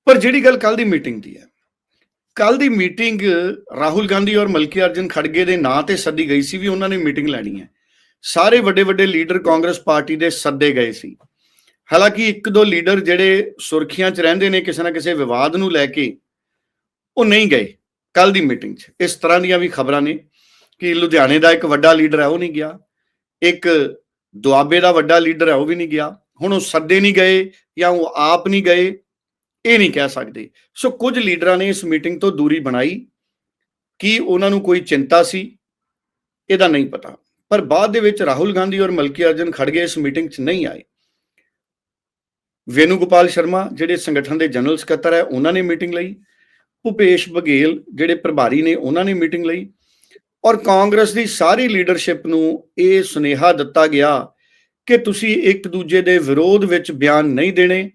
ਪਰ ਜਿਹੜੀ ਗੱਲ ਕੱਲ ਦੀ ਮੀਟਿੰਗ ਦੀ ਹੈ ਕੱਲ ਦੀ ਮੀਟਿੰਗ ਰਾਹੁਲ ਗਾਂਧੀ ਔਰ ਮਲਕੀ ਅਰਜਨ ਖੜਗੇ ਦੇ ਨਾਂ ਤੇ ਸੱਦੀ ਗਈ ਸੀ ਵੀ ਉਹਨਾਂ ਨੇ ਮੀਟਿੰਗ ਲੈਣੀ ਹੈ। ਸਾਰੇ ਵੱਡੇ ਵੱਡੇ ਲੀਡਰ ਕਾਂਗਰਸ ਪਾਰਟੀ ਦੇ ਸੱਦੇ ਗਏ ਸੀ। ਹਾਲਾਂਕਿ ਇੱਕ ਦੋ ਲੀਡਰ ਜਿਹੜੇ ਸੁਰਖੀਆਂ 'ਚ ਰਹਿੰਦੇ ਨੇ, ਕਿਸੇ ਨਾ ਕਿਸੇ ਵਿਵਾਦ ਨੂੰ ਲੈ ਕੇ ਉਹ ਨਹੀਂ ਗਏ। ਕੱਲ ਦੀ ਮੀਟਿੰਗ 'ਚ। ਇਸ ਤਰ੍ਹਾਂ ਦੀਆਂ ਵੀ ਖਬਰਾਂ ਨੇ ਕਿ ਲੁਧਿਆਣੇ ਦਾ ਇੱਕ ਵੱਡਾ ਲੀਡਰ ਹੈ, ਉਹ ਨਹੀਂ ਗਿਆ। ਇੱਕ ਦੁਆਬੇ ਦਾ ਵੱਡਾ ਲੀਡਰ ਹੈ, ਉਹ ਵੀ ਨਹੀਂ ਗਿਆ। ਹੁਣ ਉਹ ਸੱਦੇ ਨਹੀਂ ਗਏ ਜਾਂ ਉਹ ਆਪ ਨਹੀਂ ਗਏ, ਇਹ ਨਹੀਂ ਕਹਿ ਸਕਦੇ। ਸੋ ਕੁਝ ਲੀਡਰਾਂ ਨੇ ਇਸ ਮੀਟਿੰਗ ਤੋਂ ਦੂਰੀ ਬਣਾਈ। ਕਿ ਉਹਨਾਂ ਨੂੰ ਕੋਈ ਚਿੰਤਾ ਸੀ? ਇਹਦਾ ਨਹੀਂ ਪਤਾ। ਪਰ ਬਾਅਦ ਦੇ ਵਿੱਚ ਰਾਹੁਲ ਗਾਂਧੀ ਔਰ ਮਲਕੀ ਅਰਜਨ ਖੜਗੇ ਇਸ ਮੀਟਿੰਗ 'ਚ ਨਹੀਂ ਆਏ। ਵੇਨੂ ਗੋਪਾਲ ਸ਼ਰਮਾ, ਜਿਹੜੇ ਸੰਗਠਨ ਦੇ ਜਨਰਲ ਸਕੱਤਰ ਹੈ, ਉਹਨਾਂ ਨੇ ਮੀਟਿੰਗ ਲਈ। ਭੁਪੇਸ਼ ਬਘੇਲ ਜਿਹੜੇ ਪ੍ਰਭਾਰੀ ਨੇ, ਉਹਨਾਂ ਨੇ ਮੀਟਿੰਗ ਲਈ ਔਰ ਕਾਂਗਰਸ ਦੀ ਸਾਰੀ ਲੀਡਰਸ਼ਿਪ ਨੂੰ ਇਹ ਸੁਨੇਹਾ ਦਿੱਤਾ ਗਿਆ ਕਿ ਤੁਸੀਂ ਇੱਕ ਦੂਜੇ ਦੇ ਵਿਰੋਧ ਵਿੱਚ ਬਿਆਨ ਨਹੀਂ ਦੇਣੇ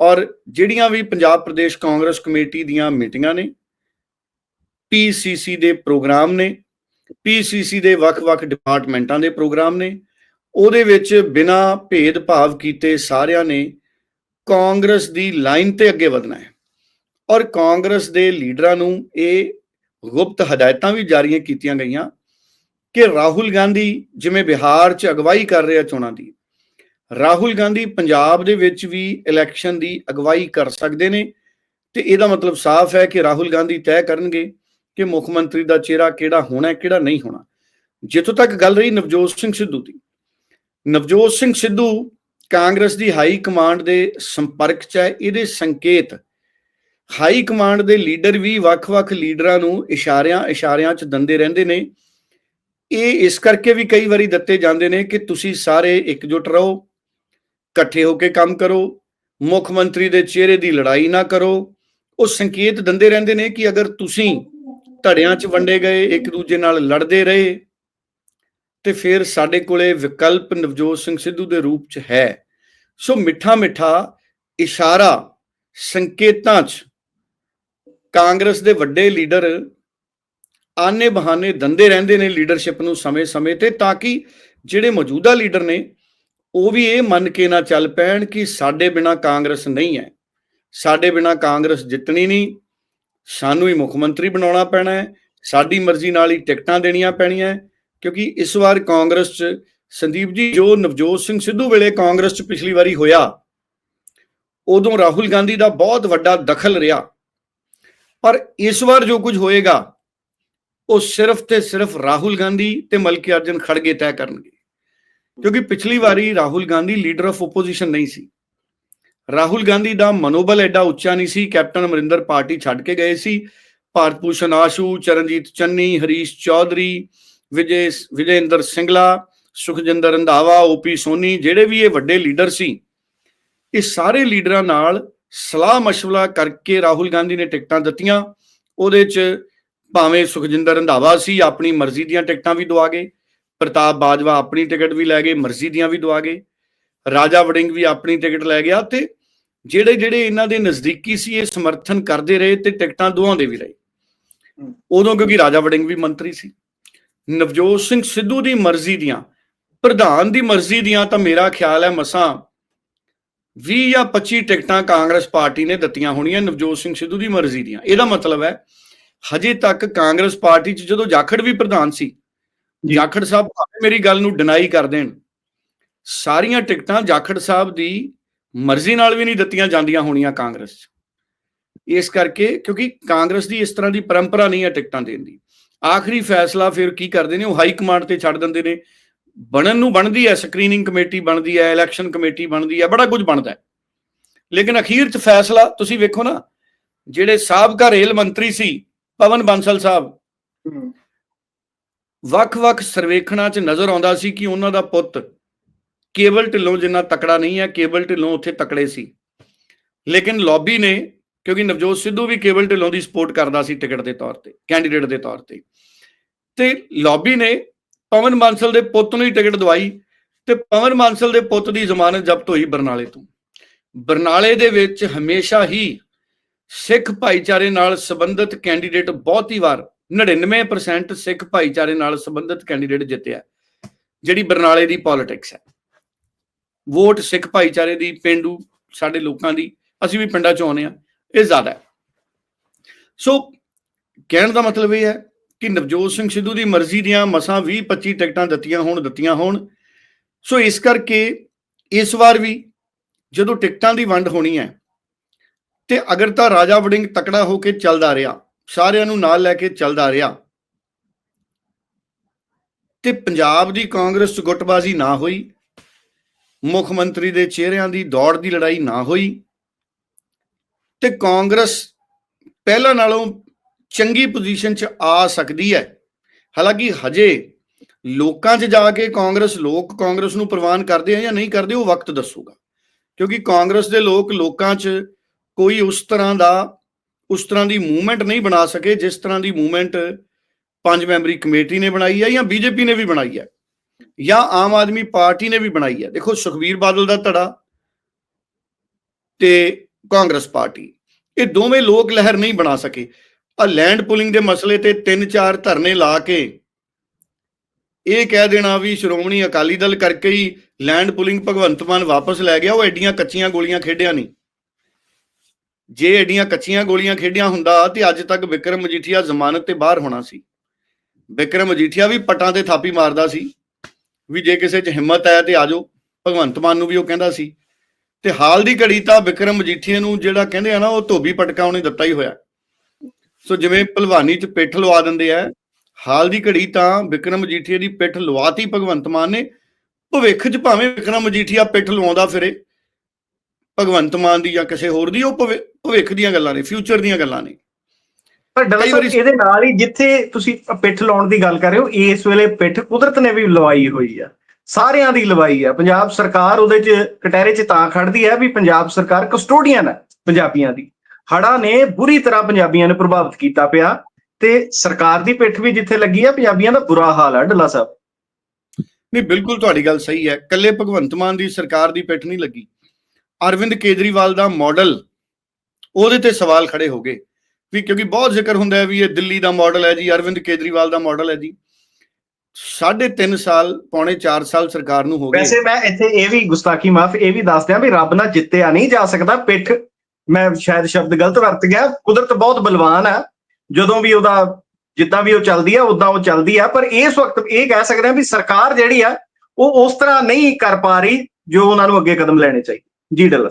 ਔਰ ਜਿਹੜੀਆਂ ਵੀ ਪੰਜਾਬ ਪ੍ਰਦੇਸ਼ ਕਾਂਗਰਸ ਕਮੇਟੀ ਦੀਆਂ ਮੀਟਿੰਗਾਂ ਨੇ ਪੀਸੀਸੀ ਦੇ ਪ੍ਰੋਗਰਾਮ ਨੇ ਪੀਸੀਸੀ ਦੇ ਵੱਖ-ਵੱਖ ਡਿਪਾਰਟਮੈਂਟਾਂ ਦੇ ਪ੍ਰੋਗਰਾਮ ਨੇ, ਉਹਦੇ ਵਿੱਚ ਬਿਨਾ ਭੇਦਭਾਵ ਕੀਤੇ ਸਾਰਿਆਂ ਨੇ ਕਾਂਗਰਸ ਦੀ ਲਾਈਨ ਤੇ ਅੱਗੇ ਵਧਣਾ ਹੈ। ਔਰ ਕਾਂਗਰਸ ਦੇ ਲੀਡਰਾਂ ਨੂੰ ਇਹ ਗੁਪਤ ਹਦਾਇਤਾਂ ਵੀ ਜਾਰੀਆਂ ਕੀਤੀਆਂ ਗਈਆਂ ਕਿ ਰਾਹੁਲ ਗਾਂਧੀ ਜਿਵੇਂ ਬਿਹਾਰ 'ਚ ਅਗਵਾਈ ਕਰ ਰਿਹਾ ਚੋਣਾਂ ਦੀ, ਰਾਹੁਲ ਗਾਂਧੀ ਪੰਜਾਬ ਦੇ ਵਿੱਚ ਵੀ ਇਲੈਕਸ਼ਨ ਦੀ ਅਗਵਾਈ ਕਰ ਸਕਦੇ ਨੇ ਤੇ ਇਹਦਾ ਮਤਲਬ ਸਾਫ਼ ਹੈ ਕਿ ਰਾਹੁਲ ਗਾਂਧੀ ਤੈਅ ਕਰਨਗੇ ਕਿ ਮੁੱਖ ਮੰਤਰੀ ਦਾ ਚਿਹਰਾ ਕਿਹੜਾ ਹੋਣਾ ਹੈ ਕਿਹੜਾ ਨਹੀਂ ਹੋਣਾ। ਜਿੱਥੋਂ ਤੱਕ ਗੱਲ ਰਹੀ ਨਵਜੋਤ ਸਿੰਘ ਸਿੱਧੂ ਦੀ, ਨਵਜੋਤ ਸਿੰਘ ਸਿੱਧੂ ਕਾਂਗਰਸ ਦੀ ਹਾਈ ਕਮਾਂਡ ਦੇ ਸੰਪਰਕ 'ਚ ਹੈ, ਇਹਦੇ ਸੰਕੇਤ ਹਾਈ ਕਮਾਂਡ ਦੇ ਲੀਡਰ ਵੀ ਵੱਖ-ਵੱਖ ਲੀਡਰਾਂ ਨੂੰ ਇਸ਼ਾਰਿਆਂ ਇਸ਼ਾਰਿਆਂ 'ਚ ਦੰਦੇ ਰਹਿੰਦੇ ਨੇ। ਇਹ ਇਸ ਕਰਕੇ ਵੀ ਕਈ ਵਾਰੀ ਦਿੱਤੇ ਜਾਂਦੇ ਨੇ ਕਿ ਤੁਸੀਂ ਸਾਰੇ ਇਕਜੁੱਟ ਰਹੋ, ਇਕੱਠੇ ਹੋ ਕੇ ਕੰਮ ਕਰੋ, ਮੁੱਖ ਮੰਤਰੀ ਦੇ ਚਿਹਰੇ ਦੀ ਲੜਾਈ ਨਾ ਕਰੋ। ਉਹ ਸੰਕੇਤ ਦਿੰਦੇ ਰਹਿੰਦੇ ਨੇ ਕਿ ਅਗਰ ਤੁਸੀਂ ਧੜਿਆਂ 'ਚ ਵੰਡੇ ਗਏ, ਇੱਕ ਦੂਜੇ ਨਾਲ ਲੜਦੇ ਰਹੇ, ਤੇ ਫਿਰ ਸਾਡੇ ਕੋਲੇ ਵਿਕਲਪ ਨਵਜੋਤ ਸਿੰਘ ਸਿੱਧੂ ਦੇ ਰੂਪ 'ਚ ਹੈ। ਸੋ ਮਿੱਠਾ ਮਿੱਠਾ ਇਸ਼ਾਰਾ ਸੰਕੇਤਾਂ 'ਚ ਕਾਂਗਰਸ ਦੇ ਵੱਡੇ ਲੀਡਰ ਆਨੇ ਬਹਾਨੇ ਦੰਦੇ ਰਹਿੰਦੇ ਨੇ ਲੀਡਰਸ਼ਿਪ ਨੂੰ ਸਮੇਂ-ਸਮੇਂ ਤੇ, ਤਾਂ ਕਿ ਜਿਹੜੇ ਮੌਜੂਦਾ ਲੀਡਰ ਨੇ, ਉਹ ਵੀ ਇਹ ਮੰਨ ਕੇ ਨਾ ਚੱਲ ਪੈਣ ਕਿ ਸਾਡੇ ਬਿਨਾ ਕਾਂਗਰਸ ਨਹੀਂ ਹੈ। ਸਾਡੇ ਬਿਨਾ ਕਾਂਗਰਸ ਜਿੱਤਣੀ ਨਹੀਂ, ਸਾਨੂੰ ਹੀ ਮੁੱਖ ਮੰਤਰੀ ਬਣਾਉਣਾ ਪੈਣਾ ਹੈ, ਸਾਡੀ ਮਰਜ਼ੀ ਨਾਲ ਹੀ ਟਿਕਟਾਂ ਦੇਣੀਆਂ ਪੈਣੀਆਂ ਕਿਉਂਕਿ ਇਸ ਵਾਰ ਕਾਂਗਰਸ 'ਚ ਸੰਦੀਪ ਜੀ, ਜੋ ਨਵਜੋਤ ਸਿੰਘ ਸਿੱਧੂ ਵੇਲੇ ਕਾਂਗਰਸ 'ਚ ਪਿਛਲੀ ਵਾਰੀ ਹੋਇਆ, ਉਦੋਂ ਰਾਹੁਲ ਗਾਂਧੀ ਦਾ ਬਹੁਤ ਵੱਡਾ ਦਖਲ ਰਿਹਾ। ਪਰ ਇਸ ਵਾਰ ਜੋ ਕੁਝ ਹੋਏਗਾ, ਉਹ ਸਿਰਫ ਤੇ ਸਿਰਫ ਰਾਹੁਲ ਗਾਂਧੀ ਤੇ ਮਲਕੀ ਅਰਜਨ ਖੜਗੇ ਤੈਅ ਕਰਨਗੇ। ਕਿਉਂਕਿ ਪਿਛਲੀ ਵਾਰੀ Rahul Gandhi leader of opposition ਨਹੀਂ ਸੀ। ਰਾਹੁਲ ਗਾਂਧੀ ਦਾ ਮਨੋਬਲ ਐਡਾ ਉੱਚਾ ਨਹੀਂ ਸੀ, ਕੈਪਟਨ ਅਮਰਿੰਦਰ ਪਾਰਟੀ ਛੱਡ ਕੇ ਗਏ ਸੀ। ਭਾਰਤ ਭੂਸ਼ਣ ਆਸ਼ੂ, ਚਰਨਜੀਤ ਚੰਨੀ, ਹਰੀਸ਼ ਚੌਧਰੀ, ਵਿਜੇ, ਵਿਜੇਂਦਰ ਸਿੰਗਲਾ, ਸੁਖਜਿੰਦਰ ਰੰਧਾਵਾ ਓਪੀ ਸੋਨੀ, ਜਿਹੜੇ ਵੀ ਇਹ ਵੱਡੇ ਲੀਡਰ ਸੀ, ਇਹ ਸਾਰੇ ਲੀਡਰਾਂ ਨਾਲ ਸਲਾਹ مشਵਰਾ ਕਰਕੇ ਰਾਹੁਲ ਗਾਂਧੀ ਨੇ ਟਿਕਟਾਂ ਦਿੱਤੀਆਂ। ਉਹਦੇ 'ਚ ਭਾਵੇਂ ਸੁਖਜਿੰਦਰ ਰੰਧਾਵਾ ਸੀ ਆਪਣੀ ਮਰਜ਼ੀ ਦੀਆਂ ਟਿਕਟਾਂ ਵੀ ਦਵਾ ਗਏ। ਪ੍ਰਤਾਪ ਬਾਜਵਾ ਆਪਣੀ ਟਿਕਟ ਵੀ ਲੈ ਗਏ ਮਰਜ਼ੀ ਦੀਆਂ ਵੀ ਦਵਾ ਗਏ। ਰਾਜਾ ਵੜਿੰਗ ਵੀ ਆਪਣੀ ਟਿਕਟ ਲੈ ਗਿਆ ਤੇ ਜਿਹੜੇ ਜਿਹੜੇ ਇਹਨਾਂ ਦੇ ਨਜ਼ਦੀਕੀ ਸੀ ਇਹ ਸਮਰਥਨ ਕਰਦੇ ਰਹੇ ਤੇ ਟਿਕਟਾਂ ਦਵਾਉਂਦੇ ਵੀ ਰਹੇ। ਉਦੋਂ ਕਿਉਂਕਿ ਰਾਜਾ ਵੜਿੰਗ ਵੀ ਮੰਤਰੀ ਸੀ। ਨਵਜੋਤ ਸਿੰਘ ਸਿੱਧੂ ਦੀ ਮਰਜ਼ੀ ਦੀਆਂ ਪ੍ਰਧਾਨ ਦੀ ਮਰਜ਼ੀ ਦੀਆਂ ਤਾਂ ਮੇਰਾ ਖਿਆਲ ਹੈ ਮਸਾਂ 20 ਜਾਂ 25 ਟਿਕਟਾਂ ਕਾਂਗਰਸ ਪਾਰਟੀ ਨੇ ਦਿੱਤੀਆਂ ਹੋਣੀਆਂ ਨਵਜੋਤ ਸਿੰਘ ਸਿੱਧੂ ਦੀ ਮਰਜ਼ੀ ਦੀਆਂ। ਇਹਦਾ ਮਤਲਬ ਹੈ ਹਜੇ ਤੱਕ ਕਾਂਗਰਸ ਪਾਰਟੀ 'ਚ ਜਦੋਂ ਜਾਖੜ ਵੀ ਪ੍ਰਧਾਨ ਸੀ। ਜਾਖੜ ਸਾਹਿਬ ਮੇਰੀ ਗੱਲ ਨੂੰ ਡਿਨਾਈ ਕਰ ਦੇਣ। ਸਾਰੀਆਂ ਟਿਕਟਾਂ ਜਾਖੜ ਸਾਹਿਬ ਦੀ ਮਰਜ਼ੀ ਨਾਲ ਵੀ ਨਹੀਂ ਦਿੱਤੀਆਂ ਜਾਂਦੀਆਂ ਹੋਣੀਆਂ ਕਾਂਗਰਸ 'ਚ। ਇਸ ਕਰਕੇ ਕਿਉਂਕਿ ਕਾਂਗਰਸ ਦੀ ਇਸ ਤਰ੍ਹਾਂ ਦੀ ਪਰੰਪਰਾ ਨਹੀਂ ਹੈ ਟਿਕਟਾਂ ਦੇਣ ਦੀ। ਆਖਰੀ ਫੈਸਲਾ ਫਿਰ ਕੀ ਕਰਦੇ ਨੇ? ਉਹ ਹਾਈ ਕਮਾਂਡ ਤੇ ਛੱਡ ਦਿੰਦੇ ਨੇ। ਬਣਨ ਨੂੰ ਬਣਦੀ ਹੈ ਸਕਰੀਨਿੰਗ ਕਮੇਟੀ ਬਣਦੀ ਹੈ ਇਲੈਕਸ਼ਨ ਕਮੇਟੀ ਬਣਦੀ ਹੈ ਬੜਾ ਕੁਝ ਬਣਦਾ ਹੈ। ਲੇਕਿਨ ਅਖੀਰ 'ਚ ਫੈਸਲਾ ਤੁਸੀਂ ਵੇਖੋ ਨਾ ਜਿਹੜੇ ਸਾਬਕਾ ਰੇਲ ਮੰਤਰੀ ਸੀ ਪਵਨ ਬੰਸਲ ਸਾਹਿਬ ਵੱਖ-ਵੱਖ ਸਰਵੇਖਣਾਂ 'ਚ ਨਜ਼ਰ ਆਉਂਦਾ ਸੀ ਕਿ ਉਹਨਾਂ ਦਾ ਪੁੱਤ ਕੇਬਲ ਢਿੱਲੋਂ ਜਿੰਨਾ ਤਕੜਾ ਨਹੀਂ ਹੈ ਕੇਬਲ ਢਿੱਲੋਂ ਉੱਥੇ ਤਕੜੇ ਸੀ। ਲੇਕਿਨ ਲੌਬੀ ਨੇ ਕਿਉਂਕਿ ਨਵਜੋਤ ਸਿੱਧੂ ਵੀ ਕੇਬਲ ਢਿੱਲੋਂ ਦੀ ਸਪੋਰਟ ਕਰਦਾ ਸੀ ਟਿਕਟ ਦੇ ਤੌਰ ਤੇ ਕੈਂਡੀਡੇਟ ਦੇ ਤੌਰ ਤੇ। ਤੇ ਲੌਬੀ ਨੇ ਪਵਨ ਬਾਂਸਲ ਦੇ ਪੁੱਤ ਨੂੰ ਹੀ ਟਿਕਟ ਦਵਾਈ ਤੇ ਪਵਨ ਬਾਂਸਲ ਦੇ ਪੁੱਤ ਦੀ ਜ਼ਮਾਨਤ ਜ਼ਬਤ ਹੋਈ ਬਰਨਾਲੇ ਤੋਂ। ਬਰਨਾਲੇ ਦੇ ਵਿੱਚ ਹਮੇਸ਼ਾ ਹੀ ਸਿੱਖ ਭਾਈਚਾਰੇ ਨਾਲ ਸੰਬੰਧਿਤ ਕੈਂਡੀਡੇਟ ਬਹੁਤੀ ਵਾਰ 99% ਸਿੱਖ ਭਾਈਚਾਰੇ ਨਾਲ ਸੰਬੰਧਿਤ ਕੈਂਡੀਡੇਟ ਜਿੱਤਿਆ, ਜਿਹੜੀ ਬਰਨਾਲੇ ਦੀ ਪੋਲਿਟਿਕਸ ਹੈ। ਵੋਟ ਸਿੱਖ ਭਾਈਚਾਰੇ ਦੀ, ਪਿੰਡੂ ਸਾਡੇ ਲੋਕਾਂ ਦੀ, ਅਸੀਂ ਵੀ ਪਿੰਡਾਂ ਚੋਂ ਆਉਂਦੇ ਆ ਇਹ ਜ਼ਿਆਦਾ ਹੈ। ਸੋ ਕਹਿਣ ਦਾ ਮਤਲਬ ਇਹ ਹੈ ਕਿ ਨਵਜੋਤ ਸਿੰਘ ਸਿੱਧੂ ਦੀ ਮਰਜ਼ੀ ਦੀਆਂ ਮਸਾਂ 20 25 ਟਿਕਟਾਂ ਦਿੱਤੀਆਂ ਹੋਣ ਦਿੱਤੀਆਂ ਹੋਣ। ਸੋ ਇਸ ਕਰਕੇ ਇਸ ਵਾਰ ਵੀ ਜਦੋਂ ਟਿਕਟਾਂ ਦੀ ਵੰਡ ਹੋਣੀ ਹੈ ਤੇ ਅਗਰ ਤਾਂ ਰਾਜਾ ਵੜਿੰਗ ਤਕੜਾ ਹੋ ਕੇ ਚੱਲਦਾ ਰਿਹਾ, ਸਾਰਿਆਂ ਨੂੰ ਨਾਲ ਲੈ ਕੇ ਚੱਲਦਾ ਰਿਹਾ, ਤੇ ਪੰਜਾਬ ਦੀ ਕਾਂਗਰਸ ਚ ਗੁੱਟਬਾਜ਼ੀ ਨਾ ਹੋਈ, ਮੁੱਖ ਮੰਤਰੀ ਦੇ ਚਿਹਰਿਆਂ ਦੀ ਦੌੜ ਦੀ ਲੜਾਈ ਨਾ ਹੋਈ, ਤੇ ਕਾਂਗਰਸ ਪਹਿਲਾਂ ਨਾਲੋਂ ਚੰਗੀ ਪੋਜੀਸ਼ਨ 'ਚ ਆ ਸਕਦੀ ਹੈ। ਹਾਲਾਂਕਿ ਹਜੇ ਲੋਕਾਂ 'ਚ ਜਾ ਕੇ ਕਾਂਗਰਸ, ਲੋਕ ਕਾਂਗਰਸ ਨੂੰ ਪ੍ਰਵਾਨ ਕਰਦੇ ਆ ਜਾਂ ਨਹੀਂ ਕਰਦੇ, ਉਹ ਵਕਤ ਦੱਸੂਗਾ। ਕਿਉਂਕਿ ਕਾਂਗਰਸ ਦੇ ਲੋਕ ਲੋਕਾਂ 'ਚ ਕੋਈ ਉਸ ਤਰ੍ਹਾਂ ਦਾ, ਉਸ ਤਰ੍ਹਾਂ ਦੀ ਮੂਵਮੈਂਟ ਨਹੀਂ ਬਣਾ ਸਕੇ, ਜਿਸ ਤਰ੍ਹਾਂ ਦੀ ਮੂਵਮੈਂਟ ਪੰਜ ਮੈਂਬਰੀ ਕਮੇਟੀ ਨੇ ਬਣਾਈ ਹੈ ਜਾਂ ਬੀਜੇਪੀ ਨੇ ਵੀ ਬਣਾਈ ਹੈ ਜਾਂ ਆਮ ਆਦਮੀ ਪਾਰਟੀ ਨੇ ਵੀ ਬਣਾਈ ਹੈ। ਦੇਖੋ ਸੁਖਵੀਰ ਬਾਦਲ ਦਾ ਧੜਾ ਤੇ ਕਾਂਗਰਸ ਪਾਰਟੀ, ਇਹ ਦੋਵੇਂ ਲੋਕ ਲਹਿਰ ਨਹੀਂ ਬਣਾ ਸਕੇ। ਆ ਲੈਂਡ ਪੁਲਿੰਗ ਦੇ ਮਸਲੇ ਤੇ ਤਿੰਨ ਚਾਰ ਧਰਨੇ ਲਾ ਕੇ ਇਹ ਕਹਿ ਦੇਣਾ ਵੀ ਸ਼੍ਰੋਮਣੀ ਅਕਾਲੀ ਦਲ ਕਰਕੇ ਹੀ ਲੈਂਡ ਪੁਲਿੰਗ ਭਗਵੰਤ ਮਾਨ ਵਾਪਸ ਲੈ ਗਿਆ, ਉਹ ਐਡੀਆਂ ਕੱਚੀਆਂ ਗੋਲੀਆਂ ਖੇਡਿਆ ਨਹੀਂ। ਜੇ ਐਡੀਆਂ ਕੱਚੀਆਂ ਗੋਲੀਆਂ ਖੇਡੀਆਂ ਹੁੰਦਾ ਤੇ ਅੱਜ ਤੱਕ ਵਿਕਰਮ ਮਜੀਠੀਆ ਜ਼ਮਾਨਤ ਤੇ ਬਾਹਰ ਹੋਣਾ ਸੀ। ਵਿਕਰਮ ਮਜੀਠੀਆ ਵੀ ਪਟਾਂ ਤੇ ਥਾਪੀ ਮਾਰਦਾ ਸੀ। ਵੀ ਜੇ ਕਿਸੇ 'ਚ ਹਿੰਮਤ ਹੈ ਤੇ ਆਜੋ ਭਗਵੰਤ ਮਾਨ ਨੂੰ ਵੀ ਉਹ ਕਹਿੰਦਾ ਸੀ। ਤੇ ਹਾਲ ਦੀ ਘੜੀ ਤਾਂ ਵਿਕਰਮ ਮਜੀਠੀਆ ਨੂੰ ਜਿਹੜਾ ਕਹਿੰਦੇ ਆ ਨਾ, ਉਹ ਧੋਬੀ ਪਟਕਾ ਉਹਨੇ ਦਿੱਤਾ ਹੀ ਹੋਇਆ। ਸੋ ਜਿਵੇਂ ਭਲਵਾਨੀ 'ਚ ਪਿੱਠ ਲਵਾ ਦਿੰਦੇ ਆ ਹਾਲ ਦੀ ਘੜੀ ਤਾਂ ਵਿਕਰਮ ਮਜੀਠੀਆ ਦੀ ਪਿੱਠ ਲਵਾਤੀ ਭਗਵੰਤ ਮਾਨ ਨੇ ਭਵਿੱਖ 'ਚ ਭਾਵੇਂ ਵਿਕਰਮ ਮਜੀਠੀਆ ਪਿੱਠ ਲਵਾਉਂਦਾ ਫਿਰੇ ਭਗਵੰਤ ਮਾਨ ਦੀ ਜਾਂ ਕਿਸੇ ਹੋਰ ਦੀ ਉਹ ਭਵਿ- ਭਵਿੱਖ ਦੀਆਂ ਗੱਲਾਂ ਨੇ ਫਿਊਚਰ ਦੀਆਂ ਗੱਲਾਂ ਨੇ। ਪਰ ਵਾਰੀ- ਇਹਦੇ ਨਾਲ ਹੀ ਜਿੱਥੇ ਤੁਸੀਂ ਪਿੱਠ ਲਾਉਣ ਦੀ ਗੱਲ ਕਰ ਰਹੇ ਹੋ ਇਸ ਵੇਲੇ ਪਿੱਠ ਕੁਦਰਤ ਨੇ ਵੀ ਲਵਾਈ ਹੋਈ ਆ ਸਾਰਿਆਂ ਦੀ ਲਵਾਈ ਆ। ਪੰਜਾਬ ਸਰਕਾਰ ਉਹਦੇ 'ਚ ਕਟਹਿਰੇ 'ਚ ਤਾਂ ਖੜਦੀ ਹੈ ਵੀ ਪੰਜਾਬ ਸਰਕਾਰ ਕਸਟੋਡੀਅਨ ਹੈ ਪੰਜਾਬੀਆਂ ਦੀ। ਹੜਾ ਨੇ ਬੁਰੀ ਤਰ੍ਹਾਂ ਪੰਜਾਬੀਆਂ ਨੂੰ ਪ੍ਰਭਾਵਿਤ ਕੀਤਾ ਪਿਆ ਤੇ ਸਰਕਾਰ ਦੀ ਪਿੱਠ ਵੀ ਜਿੱਥੇ ਲੱਗੀ ਆ ਪੰਜਾਬੀਆਂ ਦਾ ਬੁਰਾ ਹਾਲ ਹੈ ਡੱਲਾ ਸਾਹਿਬ। ਨਹੀਂ ਬਿਲਕੁਲ ਤੁਹਾਡੀ ਗੱਲ ਸਹੀ ਹੈ। ਕੱਲੇ ਭਗਵੰਤ ਮਾਨ ਦੀ ਸਰਕਾਰ ਦੀ ਪਿੱਠ ਨਹੀਂ ਲੱਗੀ। ਅਰਵਿੰਦ ਕੇਜਰੀਵਾਲ ਦਾ ਮਾਡਲ ਉਹਦੇ ਤੇ ਸਵਾਲ ਖੜੇ ਹੋ ਗਏ ਵੀ ਕਿਉਂਕਿ ਬਹੁਤ ਜ਼ਿਕਰ ਹੁੰਦਾ ਹੈ ਵੀ ਇਹ ਦਿੱਲੀ ਦਾ ਮਾਡਲ ਹੈ ਜੀ ਅਰਵਿੰਦ ਕੇਜਰੀਵਾਲ ਦਾ ਮਾਡਲ ਹੈ ਜੀ। ਸਾਢੇ 3 ਸਾਲ ਪੌਣੇ 4 ਸਾਲ ਸਰਕਾਰ ਨੂੰ ਹੋ ਗਏ। ਵੈਸੇ ਮੈਂ ਇੱਥੇ ਇਹ ਵੀ ਗੁਸਤਾਖੀ ਮਾਫ ਇਹ ਵੀ ਦੱਸ ਦਿਆਂ ਵੀ ਰੱਬ ਨਾਲ ਜਿੱਤਿਆ ਨਹੀਂ ਜਾ ਸਕਦਾ ਪਿੱਠ ਮੈਂ ਸ਼ਾਇਦ ਸ਼ਬਦ ਗਲਤ ਵਰਤ ਗਿਆ, ਕੁਦਰਤ ਬਹੁਤ ਬਲਵਾਨ ਹੈ ਜਦੋਂ ਵੀ ਉਹਦਾ, ਜਿੱਦਾਂ ਵੀ ਉਹ ਚੱਲਦੀ ਆ, ਉਦਾਂ ਉਹ ਚੱਲਦੀ ਆ। ਪਰ ਇਸ ਵਕਤ ਇਹ ਕਹਿ ਸਕਦੇ ਆ ਵੀ ਸਰਕਾਰ ਜਿਹੜੀ ਆ, ਉਹ ਉਸ ਤਰ੍ਹਾਂ ਨਹੀਂ ਕਰ ਪਾ ਰਹੀ ਜੋ ਉਹਨਾਂ ਨੂੰ ਅੱਗੇ ਕਦਮ ਲੈਣੇ ਚਾਹੀਦੇ। ਜੀ ਡੱਲਾ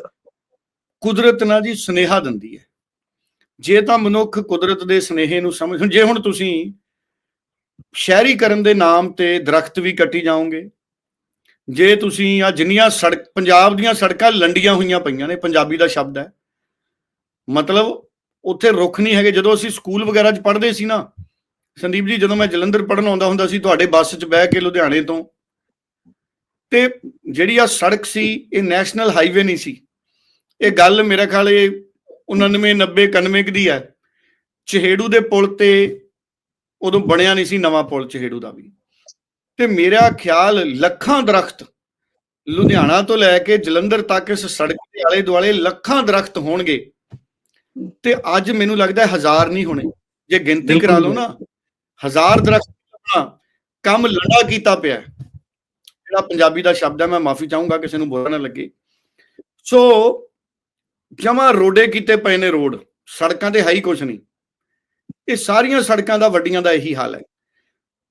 ਕੁਦਰਤ ਨਾ ਜੀ ਸੁਨੇਹਾ ਦਿੰਦੀ ਹੈ। ਜੇ ਤਾਂ ਮਨੁੱਖ ਕੁਦਰਤ ਦੇ ਸੁਨੇਹੇ ਨੂੰ ਸਮਝ ਜੇ ਹੁਣ ਤੁਸੀਂ ਸ਼ਹਿਰੀਕਰਨ ਦੇ ਨਾਮ ਤੇ ਦਰਖਤ ਵੀ ਕੱਟੀ ਜਾਓਗੇ, ਜੇ ਤੁਸੀਂ ਆ ਜਿੰਨੀਆਂ ਸੜਕ, ਪੰਜਾਬ ਦੀਆਂ ਸੜਕਾਂ ਲੰਡੀਆਂ ਹੋਈਆਂ ਪਈਆਂ ਨੇ, ਪੰਜਾਬੀ ਦਾ ਸ਼ਬਦ ਹੈ ਮਤਲਬ ਉੱਥੇ ਰੁੱਖ ਨਹੀਂ ਹੈਗੇ। ਜਦੋਂ ਅਸੀਂ ਸਕੂਲ ਵਗੈਰਾ 'ਚ ਪੜ੍ਹਦੇ ਸੀ ਨਾ, ਸੰਦੀਪ ਜੀ, ਜਦੋਂ ਮੈਂ ਜਲੰਧਰ ਪੜਨ ਆਉਂਦਾ ਹੁੰਦਾ ਸੀ, ਤੁਹਾਡੇ ਬੱਸ 'ਚ ਬਹਿ ਕੇ ਲੁਧਿਆਣੇ ਤੋਂ, ਤੇ ਜਿਹੜੀ ਆ ਸੜਕ ਸੀ, ਇਹ ਨੈਸ਼ਨਲ ਹਾਈਵੇ ਨਹੀਂ ਸੀ। ਇਹ ਗੱਲ ਮੇਰਾ ਖਿਆਲ ਇਹ 99 90 91 ਦੀ ਹੈ। ਚਹੇੜੂ ਦੇ ਪੁਲ ਤੇ ਉਦੋਂ ਬਣਿਆ ਨਹੀਂ ਸੀ ਨਵਾਂ ਪੁਲ ਚਹੇੜੂ ਦਾ ਵੀ। ਤੇ ਮੇਰਾ ਖਿਆਲ ਲੱਖਾਂ ਦਰਖਤ ਲੁਧਿਆਣਾ ਤੋਂ ਲੈ ਕੇ ਜਲੰਧਰ ਤੱਕ ਇਸ ਸੜਕ ਦੇ ਆਲੇ ਦੁਆਲੇ ਲੱਖਾਂ ਦਰਖਤ ਹੋਣਗੇ। ਤੇ ਅੱਜ ਮੈਨੂੰ ਲੱਗਦਾ ਹਜ਼ਾਰ ਨਹੀਂ ਹੋਣੇ। ਜੇ ਗਿਣਤੀ ਕਰਾ ਲਓ ਨਾ ਹਜ਼ਾਰ ਦਰਖਤ ਕੰਮ ਲੰਡਾ ਕੀਤਾ ਪਿਆ। ਜਿਹੜਾ ਪੰਜਾਬੀ ਦਾ ਸ਼ਬਦ ਹੈ ਮੈਂ ਮਾਫੀ ਚਾਹੂੰਗਾ ਕਿਸੇ ਨੂੰ ਬੁਰਾ ਨਾ ਲੱਗੇ। ਸੋ ਜਮਾ ਰੋਡੇ ਕੀਤੇ ਪਏ ਨੇ ਰੋਡ ਸੜਕਾਂ ਤੇ ਹੈ ਹੀ ਕੁਛ ਨਹੀਂ। ਇਹ ਸਾਰੀਆਂ ਸੜਕਾਂ ਦਾ ਵੱਡੀਆਂ ਦਾ ਇਹੀ ਹਾਲ ਹੈ।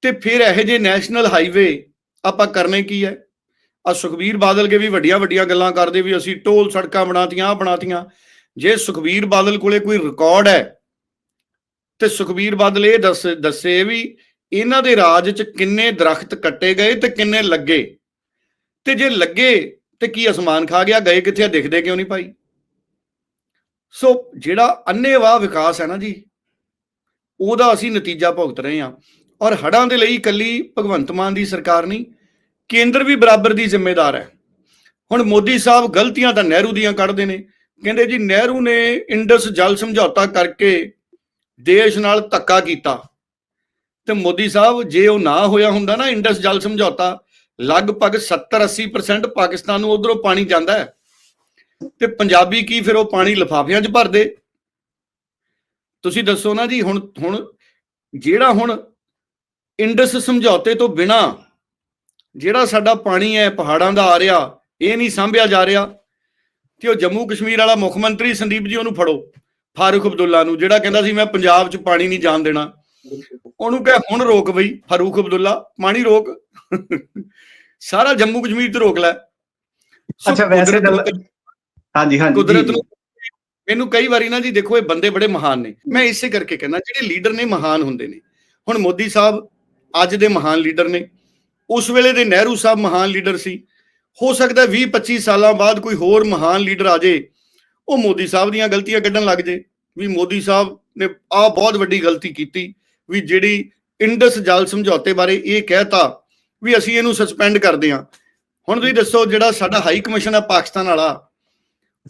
ਤੇ ਫਿਰ ਇਹੋ ਜਿਹੇ ਨੈਸ਼ਨਲ ਹਾਈਵੇ ਆਪਾਂ ਕਰਨੇ ਕੀ ਹੈ? ਆ ਸੁਖਬੀਰ ਬਾਦਲ ਕੇ ਵੀ ਵੱਡੀਆਂ ਵੱਡੀਆਂ ਗੱਲਾਂ ਕਰਦੇ ਵੀ ਅਸੀਂ ਟੋਲ ਸੜਕਾਂ ਬਣਾਤੀਆਂ ਆ ਬਣਾਤੀਆਂ। ਜੇ ਸੁਖਬੀਰ ਬਾਦਲ ਕੋਲੇ ਕੋਈ ਰਿਕਾਰਡ ਹੈ, ਤੇ ਸੁਖਬੀਰ ਬਾਦਲ ਇਹ ਦੱਸ, ਦੱਸੇ ਵੀ ਇਹਨਾਂ ਦੇ ਰਾਜ 'ਚ ਕਿੰਨੇ ਦਰਖਤ ਕੱਟੇ ਗਏ ਤੇ ਕਿੰਨੇ ਲੱਗੇ? ਤੇ ਜੇ ਲੱਗੇ, ਤੇ ਕੀ ਅਸਮਾਨ ਖਾ ਗਿਆ? ਗਏ ਕਿੱਥੇ ਆ? ਦਿਖਦੇ ਕਿਉਂ ਨਹੀਂ ਭਾਈ? ਸੋ ਜਿਹੜਾ ਅੰਨੇਵਾਹ ਵਿਕਾਸ ਹੈ ਨਾ ਜੀ, ਉਹਦਾ ਅਸੀਂ ਨਤੀਜਾ ਭੁਗਤ ਰਹੇ ਹਾਂ। ਔਰ ਹੜਾਂ ਦੇ ਲਈ ਇਕੱਲੀ ਭਗਵੰਤ ਮਾਨ ਦੀ ਸਰਕਾਰ ਨਹੀਂ, ਕੇਂਦਰ ਵੀ ਬਰਾਬਰ ਦੀ ਜ਼ਿੰਮੇਦਾਰ ਹੈ। ਹੁਣ ਮੋਦੀ ਸਾਹਿਬ ਗਲਤੀਆਂ ਤਾਂ ਨਹਿਰੂ ਦੀਆਂ ਕੱਢਦੇ ਨੇ ਕਹਿੰਦੇ ਜੀ ਨਹਿਰੂ ਨੇ ਇੰਡਸ ਜਲ ਸਮਝੌਤਾ ਕਰਕੇ ਦੇਸ਼ ਨਾਲ ਧੱਕਾ ਕੀਤਾ। ਤੇ ਮੋਦੀ ਸਾਹਿਬ, ਜੇ ਉਹ ਨਾ ਹੋਇਆ ਹੁੰਦਾ ਨਾ ਇੰਡਸ ਜਲ ਸਮਝੌਤਾ, ਲਗਭਗ 70-80% ਪਾਕਿਸਤਾਨ ਨੂੰ ਉਧਰੋਂ ਪਾਣੀ ਜਾਂਦਾ ਹੈ। ਤੇ ਪੰਜਾਬੀ ਕੀ ਫਿਰ ਉਹ ਪਾਣੀ ਲਿਫਾਫਿਆਂ 'ਚ ਭਰਦੇ? ਤੁਸੀਂ ਦੱਸੋ ਨਾ ਜੀ, ਹੁਣ ਹੁਣ ਜਿਹੜਾ ਹੁਣ ਇੰਡਸ ਸਮਝੌਤੇ ਤੋਂ ਬਿਨਾ ਜਿਹੜਾ ਸਾਡਾ ਪਾਣੀ ਹੈ, ਪਹਾੜਾਂ ਦਾ ਆ ਰਿਹਾ, ਇਹ ਨਹੀਂ ਸਾਂਭਿਆ ਜਾ ਰਿਹਾ। ਤੇ ਉਹ ਜੰਮੂ ਕਸ਼ਮੀਰ ਵਾਲਾ ਮੁੱਖ ਮੰਤਰੀ ਸੰਦੀਪ ਜੀ ਉਹਨੂੰ ਫੜੋ ਫਾਰੂਕ ਅਬਦੁੱਲਾ ਨੂੰ ਜਿਹੜਾ ਕਹਿੰਦਾ ਸੀ ਮੈਂ ਪੰਜਾਬ 'ਚ ਪਾਣੀ ਨਹੀਂ ਜਾਣ ਦੇਣਾ। ਉਹਨੂੰ ਕਹੇ ਹੁਣ ਰੋਕ ਬਈ ਫਾਰੂਕ ਅਬਦੁੱਲਾ ਪਾਣੀ ਰੋਕ। ਸਾਰਾ ਜੰਮੂ ਕਸ਼ਮੀਰ ਤੇ ਰੋਕ ਲੈ। ਅੱਛਾ, ਵੈਸੇ ਹਾਂਜੀ ਹਾਂਜੀ ਕੁਦਰਤ ਨੂੰ ਮੈਨੂੰ ਕਈ ਵਾਰੀ ਨਾ ਜੀ ਦੇਖੋ ਇਹ ਬੰਦੇ ਬੜੇ ਮਹਾਨ ਨੇ। ਮੈਂ ਇਸੇ ਕਰਕੇ ਕਹਿੰਦਾ ਜਿਹੜੇ ਲੀਡਰ ਨੇ ਮਹਾਨ ਹੁੰਦੇ ਨੇ। ਹੁਣ ਮੋਦੀ ਸਾਹਿਬ ਅੱਜ ਦੇ ਮਹਾਨ ਲੀਡਰ ਨੇ। ਉਸ ਵੇਲੇ ਦੇ ਨਹਿਰੂ ਸਾਹਿਬ ਮਹਾਨ ਲੀਡਰ ਸੀ। ਹੋ ਸਕਦਾ 20 25 ਸਾਲਾਂ ਬਾਅਦ ਕੋਈ ਹੋਰ ਮਹਾਨ ਲੀਡਰ ਆ ਜੇ ਉਹ ਮੋਦੀ ਸਾਹਿਬ ਦੀਆਂ ਗਲਤੀਆਂ ਕੱਢਣ ਲੱਗ ਜੇ। ਵੀ ਮੋਦੀ ਸਾਹਿਬ ਨੇ ਆ ਬਹੁਤ ਵੱਡੀ ਗਲਤੀ ਕੀਤੀ ਵੀ ਜਿਹੜੀ ਇੰਡਸ ਜਲ ਸਮਝੌਤੇ ਬਾਰੇ ਇਹ ਕਹਿਤਾ ਵੀ ਅਸੀਂ ਇਹਨੂੰ ਸਸਪੈਂਡ ਕਰਦੇ ਹਾਂ। ਹੁਣ ਤੁਸੀਂ ਦੱਸੋ ਜਿਹੜਾ ਸਾਡਾ ਹਾਈ ਕਮਿਸ਼ਨ ਹੈ ਪਾਕਿਸਤਾਨ ਵਾਲਾ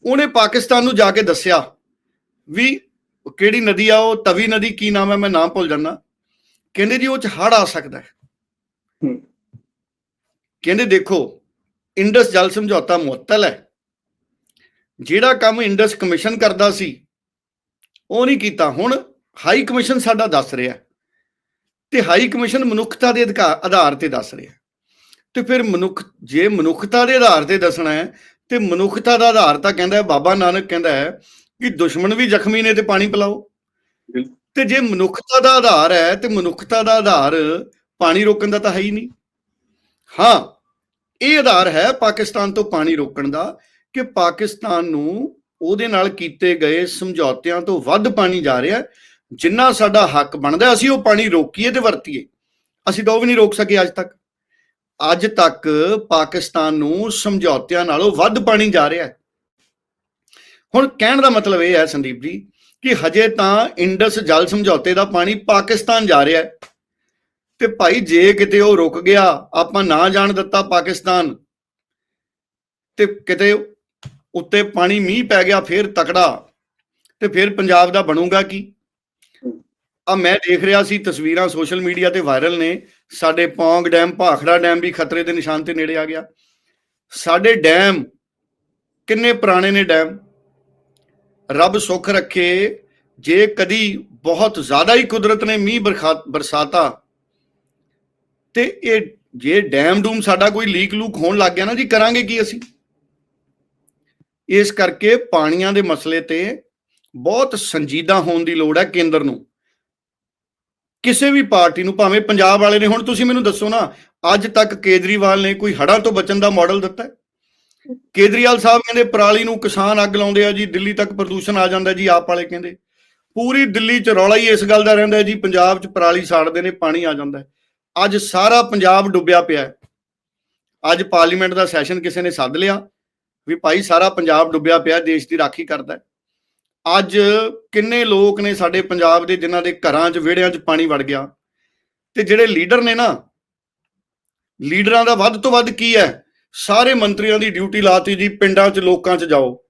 ਉਹਨੇ ਪਾਕਿਸਤਾਨ ਨੂੰ ਜਾ ਕੇ ਦੱਸਿਆ ਵੀ ਕਿਹੜੀ ਨਦੀ ਆ ਉਹ ਤਵੀ ਨਦੀ ਕੀ ਨਾਮ ਹੈ ਮੈਂ ਨਾਮ ਭੁੱਲ ਜਾਂਦਾ। ਕਹਿੰਦੇ ਜੀ ਉਹ ਚ ਹੜ ਆ ਸਕਦਾ ਹੂੰ। ਕਹਿੰਦੇ ਦੇਖੋ ਇੰਡਸ ਜਲ ਸਮਝੌਤਾ ਮੁਅੱਤਲ ਹੈ। ਜਿਹੜਾ ਕੰਮ ਇੰਡਸ ਕਮਿਸ਼ਨ ਕਰਦਾ ਸੀ ਉਹ ਨਹੀਂ ਕੀਤਾ। ਹੁਣ ਹਾਈ ਕਮਿਸ਼ਨ ਸਾਡਾ ਦੱਸ ਰਿਹਾ ਤੇ ਹਾਈ ਕਮਿਸ਼ਨ ਮਨੁੱਖਤਾ ਦੇ ਅਧਿਕਾਰ ਆਧਾਰ ਤੇ ਦੱਸ ਰਿਹਾ ਤੇ ਫਿਰ ਮਨੁੱਖ ਜੇ ਮਨੁੱਖਤਾ ਦੇ ਆਧਾਰ ਤੇ ਦੱਸਣਾ ਹੈ ਤੇ ਮਨੁੱਖਤਾ ਦਾ ਆਧਾਰ ਤਾਂ ਕਹਿੰਦਾ ਹੈ ਬਾਬਾ ਨਾਨਕ ਕਹਿੰਦਾ ਹੈ ਕਿ ਦੁਸ਼ਮਣ ਵੀ ਜ਼ਖਮੀ ਨੇ ਤੇ ਪਾਣੀ ਪਿਲਾਓ। ਤੇ ਜੇ ਮਨੁੱਖਤਾ ਦਾ ਆਧਾਰ ਹੈ ਤੇ ਮਨੁੱਖਤਾ ਦਾ ਆਧਾਰ ਪਾਣੀ ਰੋਕਣ ਦਾ ਤਾਂ ਹੈ ਹੀ ਨਹੀਂ। ਹਾਂ ਇਹ ਆਧਾਰ ਹੈ ਪਾਕਿਸਤਾਨ ਤੋਂ ਪਾਣੀ ਰੋਕਣ ਦਾ ਕਿ ਪਾਕਿਸਤਾਨ ਨੂੰ ਉਹਦੇ ਨਾਲ ਕੀਤੇ ਗਏ ਸਮਝੌਤਿਆਂ ਤੋਂ ਵੱਧ ਪਾਣੀ ਜਾ ਰਿਹਾ ਜਿੰਨਾ ਸਾਡਾ ਹੱਕ ਬਣਦਾ ਅਸੀਂ ਉਹ ਪਾਣੀ ਰੋਕੀਏ ਤੇ ਵਰਤੀਏ। ਅਸੀਂ ਤਾਂ ਉਹ ਵੀ ਨਹੀਂ ਰੋਕ ਸਕੇ ਅੱਜ ਤੱਕ। ਅੱਜ ਤੱਕ ਪਾਕਿਸਤਾਨ ਨੂੰ ਸਮਝੌਤਿਆਂ ਨਾਲੋਂ ਵੱਧ ਪਾਣੀ ਜਾ ਰਿਹਾ ਹੈ। ਹੁਣ ਕਹਿਣ ਦਾ ਮਤਲਬ ਇਹ ਹੈ ਸੰਦੀਪ ਜੀ ਕਿ ਹਜੇ ਤਾਂ ਇੰਡਸ ਜਲ ਸਮਝੌਤੇ ਦਾ ਪਾਣੀ ਪਾਕਿਸਤਾਨ ਜਾ ਰਿਹਾ ਹੈ। ਤੇ ਭਾਈ ਜੇ ਕਿਤੇ ਉਹ ਰੁਕ ਗਿਆ, ਆਪਾਂ ਨਾ ਜਾਣ ਦਿੱਤਾ ਪਾਕਿਸਤਾਨ। ਤੇ ਕਿਤੇ ਉੱਤੇ ਪਾਣੀ ਮੀਂਹ ਪੈ ਗਿਆ, ਫੇਰ ਤਕੜਾ। ਤੇ ਫਿਰ ਪੰਜਾਬ ਦਾ ਬਣੂਗਾ ਕੀ? ਆ ਮੈਂ ਦੇਖ ਰਿਹਾ ਸੀ ਤਸਵੀਰਾਂ ਸੋਸ਼ਲ ਮੀਡੀਆ ਤੇ ਵਾਇਰਲ ਨੇ। ਸਾਡੇ ਪੌਂਗ ਡੈਮ, ਭਾਖੜਾ ਡੈਮ ਵੀ ਖਤਰੇ ਦੇ ਨਿਸ਼ਾਨ ਤੇ ਨੇੜੇ ਆ ਗਿਆ। ਸਾਡੇ ਡੈਮ, ਕਿੰਨੇ ਪੁਰਾਣੇ ਨੇ ਡੈਮ? ਰੱਬ ਸੁੱਖ ਰੱਖੇ, ਜੇ ਕਦੀ ਬਹੁਤ ਜ਼ਿਆਦਾ ਹੀ ਕੁਦਰਤ ਨੇ ਮੀਂਹ ਬਰਖਾ ਬਰਸਾਤਾ ਤੇ ਇਹ ਜੇ ਡੈਮ ਡੂਮ ਸਾਡਾ ਕੋਈ ਲੀਕ ਲੂਕ ਹੋਣ ਲੱਗ ਗਿਆ ਨਾ ਜੀ, ਕਰਾਂਗੇ ਕੀ ਅਸੀਂ? ਇਸ ਕਰਕੇ ਪਾਣੀਆਂ ਦੇ ਮਸਲੇ ਤੇ ਬਹੁਤ ਸੰਜੀਦਾ ਹੋਣ ਦੀ ਲੋੜ ਹੈ ਕੇਂਦਰ ਨੂੰ। ਕਿਸੇ ਵੀ ਪਾਰਟੀ ਨੂੰ, ਭਾਵੇਂ ਪੰਜਾਬ ਵਾਲੇ ਨੇ, ਹੁਣ ਤੁਸੀਂ ਮੈਨੂੰ ਦੱਸੋ ਨਾ, ਅੱਜ ਤੱਕ ਕੇਜਰੀਵਾਲ ਨੇ ਕੋਈ ਹੜ੍ਹਾਂ ਤੋਂ ਬਚਣ ਦਾ ਮਾਡਲ ਦਿੱਤਾ ਕੇਜਰੀਵਾਲ ਸਾਹਿਬ ਕਹਿੰਦੇ, ਪਰਾਲੀ ਨੂੰ ਕਿਸਾਨ ਅੱਗ ਲਾਉਂਦੇ ਆ ਜੀ, ਦਿੱਲੀ ਤੱਕ ਪ੍ਰਦੂਸ਼ਣ ਆ ਜਾਂਦਾ ਜੀ, ਆਪ ਵਾਲੇ ਕਹਿੰਦੇ। ਪੂਰੀ ਦਿੱਲੀ 'ਚ ਰੌਲਾ ਹੀ ਇਸ ਗੱਲ ਦਾ ਰਹਿੰਦਾ ਜੀ, ਪੰਜਾਬ 'ਚ ਪਰਾਲੀ ਸਾੜਦੇ ਨੇ, ਪਾਣੀ ਆ ਜਾਂਦਾ ਅੱਜ ਸਾਰਾ ਪੰਜਾਬ ਡੁੱਬਿਆ ਪਿਆ ਹੈ। ਅੱਜ ਪਾਰਲੀਮੈਂਟ ਦਾ ਸੈਸ਼ਨ ਕਿਸੇ ਨੇ ਸੱਦ ਲਿਆ ਵੀ ਭਾਈ ਸਾਰਾ ਪੰਜਾਬ ਡੁੱਬਿਆ ਪਿਆ, ਦੇਸ਼ ਦੀ ਰਾਖੀ ਕਰਦਾ ਅੱਜ ਕਿੰਨੇ ਲੋਕ ਨੇ ਸਾਡੇ ਪੰਜਾਬ ਦੇ ਜਿਨ੍ਹਾਂ ਦੇ ਘਰਾਂ 'ਚ, ਵਿਹੜਿਆਂ 'ਚ ਪਾਣੀ ਵੜ ਗਿਆ। ਤੇ ਜਿਹੜੇ ਲੀਡਰ ਨੇ ਨਾ, ਲੀਡਰਾਂ ਦਾ ਵੱਧ ਤੋਂ ਵੱਧ ਕੀ ਹੈ? ਸਾਰੇ ਮੰਤਰੀਆਂ ਦੀ ਡਿਊਟੀ ਲਾਤੀ ਜੀ, ਪਿੰਡਾਂ 'ਚ, ਲੋਕਾਂ 'ਚ ਜਾਓ।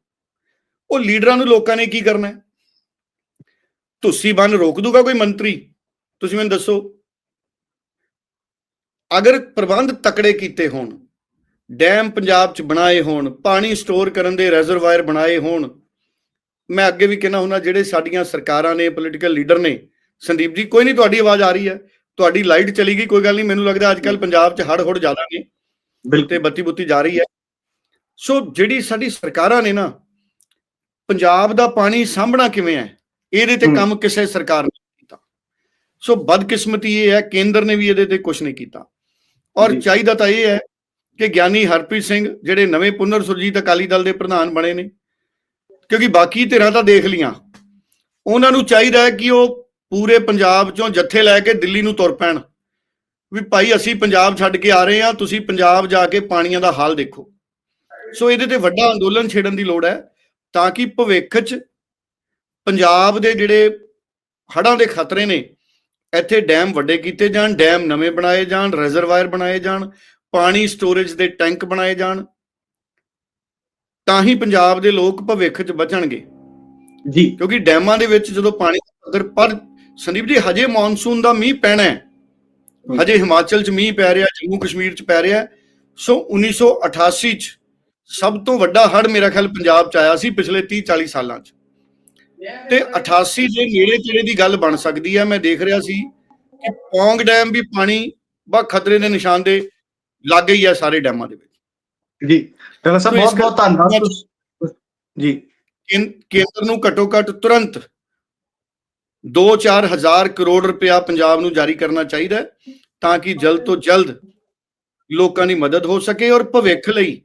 ਉਹ ਲੀਡਰਾਂ ਨੂੰ ਲੋਕਾਂ ਨੇ ਕੀ ਕਰਨਾ ਤੁਸੀਂ ਬੰਨ ਰੋਕ ਦੂਗਾ ਕੋਈ ਮੰਤਰੀ? ਤੁਸੀਂ ਮੈਨੂੰ ਦੱਸੋ। ਅਗਰ ਪ੍ਰਬੰਧ ਤਕੜੇ ਕੀਤੇ ਹੋਣ ਡੈਮ ਪੰਜਾਬ 'ਚ ਬਣਾਏ ਹੋਣ ਪਾਣੀ ਸਟੋਰ ਕਰਨ ਦੇ ਰਿਜ਼ਰਵਾਇਰ ਬਣਾਏ ਹੋਣ ਮੈਂ ਅੱਗੇ ਵੀ ਕਹਿਣਾ ਹੁੰਦਾ ਜਿਹੜੇ ਸਾਡੀਆਂ ਸਰਕਾਰਾਂ ਨੇ ਪੋਲੀਟੀਕਲ ਲੀਡਰ ਨੇ ਸੰਦੀਪ ਜੀ ਕੋਈ ਨਹੀਂ ਤੁਹਾਡੀ ਆਵਾਜ਼ ਆ ਰਹੀ ਹੈ। ਤੁਹਾਡੀ ਲਾਈਟ ਚਲੀ ਗਈ ਕੋਈ ਗੱਲ ਨਹੀਂ ਮੈਨੂੰ ਲੱਗਦਾ ਅੱਜ ਕੱਲ ਪੰਜਾਬ 'ਚ ਹੜ ਹੁੜ ਜ਼ਿਆਦਾ ਨੇ ਬਿਲਕੁਲ। ਬੱਤੀ ਬੁੱਤੀ ਜਾ ਰਹੀ ਹੈ। ਸੋ ਜਿਹੜੀ ਸਾਡੀ ਸਰਕਾਰਾਂ ਨੇ ਨਾ ਪੰਜਾਬ ਦਾ ਪਾਣੀ ਸਾਂਭਣਾ ਕਿਵੇਂ ਹੈ? ਇਹਦੇ ਤੇ। ਕੰਮ ਕਿਸੇ ਸਰਕਾਰ ਸੋ ਬਦਕਿਸਮਤੀ ਇਹ ਹੈ ਕੇਂਦਰ ਨੇ ਵੀ ਇਹਦੇ ਤੇ ਕੁਝ ਨਹੀਂ ਕੀਤਾ। ਔਰ। ਚਾਹੀਦਾ ਤਾਂ ਇਹ ਹੈ ਕਿ ਗਿਆਨੀ ਹਰਪ੍ਰੀਤ ਸਿੰਘ ਜਿਹੜੇ ਨਵੇਂ ਪੁਨਰ ਸੁਰਜੀਤ ਅਕਾਲੀ ਦਲ ਦੇ ਪ੍ਰਧਾਨ ਬਣੇ ਨੇ ਕਿਉਂਕਿ ਬਾਕੀ ਧਿਰਾਂ ਤਾਂ ਦੇਖ ਲੀਆਂ ਉਹਨਾਂ ਨੂੰ ਚਾਹੀਦਾ ਹੈ ਕਿ ਉਹ ਪੂਰੇ ਪੰਜਾਬ ਚੋਂ ਜੱਥੇ ਲੈ ਕੇ ਦਿੱਲੀ ਨੂੰ ਤੁਰ ਪੈਣ। ਵੀ ਭਾਈ ਅਸੀਂ ਪੰਜਾਬ ਛੱਡ ਕੇ ਆ ਰਹੇ ਹਾਂ ਤੁਸੀਂ ਪੰਜਾਬ ਜਾ ਕੇ ਪਾਣੀਆਂ ਦਾ ਹਾਲ ਦੇਖੋ। ਸੋ ਇਹਦੇ ਤੇ ਵੱਡਾ ਅੰਦੋਲਨ ਛੇੜਨ ਦੀ ਲੋੜ ਹੈ ਤਾਂ ਕਿ ਭਵਿੱਖ 'ਚ ਪੰਜਾਬ ਦੇ ਜਿਹੜੇ ਹੜ੍ਹਾਂ ਦੇ ਖਤਰੇ ਨੇ ਇੱਥੇ ਡੈਮ ਵੱਡੇ ਕੀਤੇ ਜਾਣ ਡੈਮ ਨਵੇਂ ਬਣਾਏ ਜਾਣ ਰਿਜ਼ਰਵਾਇਰ ਬਣਾਏ ਜਾਣ ਪਾਣੀ ਸਟੋਰੇਜ ਦੇ ਟੈਂਕ ਬਣਾਏ ਜਾਣ ਤਾਂ ਹੀ ਪੰਜਾਬ ਦੇ ਲੋਕ ਭਵਿੱਖ 'ਚ ਬਚਣਗੇ। ਜੀ। ਕਿਉਂਕਿ ਡੈਮਾਂ ਦੇ ਵਿੱਚ ਜਦੋਂ ਪਾਣੀ ਅਗਰ ਪਰ ਸੰਦੀਪ ਜੀ ਹਜੇ ਮੌਨਸੂਨ ਦਾ ਮੀਂਹ ਪੈਣਾ ਹੈ। ਹਜੇ। ਹਿਮਾਚਲ 'ਚ ਮੀਂਹ ਪੈ ਰਿਹਾ ਜੰਮੂ ਕਸ਼ਮੀਰ 'ਚ ਪੈ ਰਿਹਾ। ਸੋ 1988 'ਚ ਸਭ ਤੋਂ ਵੱਡਾ ਹੜ੍ਹ ਮੇਰਾ ਖਿਆਲ ਪੰਜਾਬ 'ਚ ਆਇਆ ਸੀ ਪਿਛਲੇ 30 40 ਸਾਲਾਂ 'ਚ। ਤੇ 88 ਦੇ ਨੇੜੇ ਤੇੜੇ ਦੀ ਗੱਲ ਬਣ ਸਕਦੀ ਹੈ ਮੈਂ ਦੇਖ ਰਿਹਾ ਸੀ ਕਿ ਪੌਂਗ ਡੈਮ ਵੀ ਪਾਣੀ ਬਾ ਖਤਰੇ ਦੇ ਨਿਸ਼ਾਨ ਦੇ ਲੱਗ ਗਈ ਹੈ ਸਾਰੇ ਡੈਮਾਂ ਦੇ ਵਿੱਚ। ਜੀ। ਟੈਲਰ ਸਾਹਿਬ ਬਹੁਤ ਬਹੁਤ ਧੰਨਵਾਦ ਜੀ। ਕੇਂਦਰ ਨੂੰ ਘੱਟੋ ਘੱਟ ਤੁਰੰਤ 2-4 ਹਜ਼ਾਰ ਕਰੋੜ ਰੁਪਇਆ ਪੰਜਾਬ ਨੂੰ ਜਾਰੀ ਕਰਨਾ ਚਾਹੀਦਾ ਹੈ ਤਾਂ ਕਿ ਜਲਦ ਤੋਂ ਜਲਦ ਲੋਕਾਂ ਦੀ ਮਦਦ ਹੋ ਸਕੇ ਔਰ ਭਵਿੱਖ ਲਈ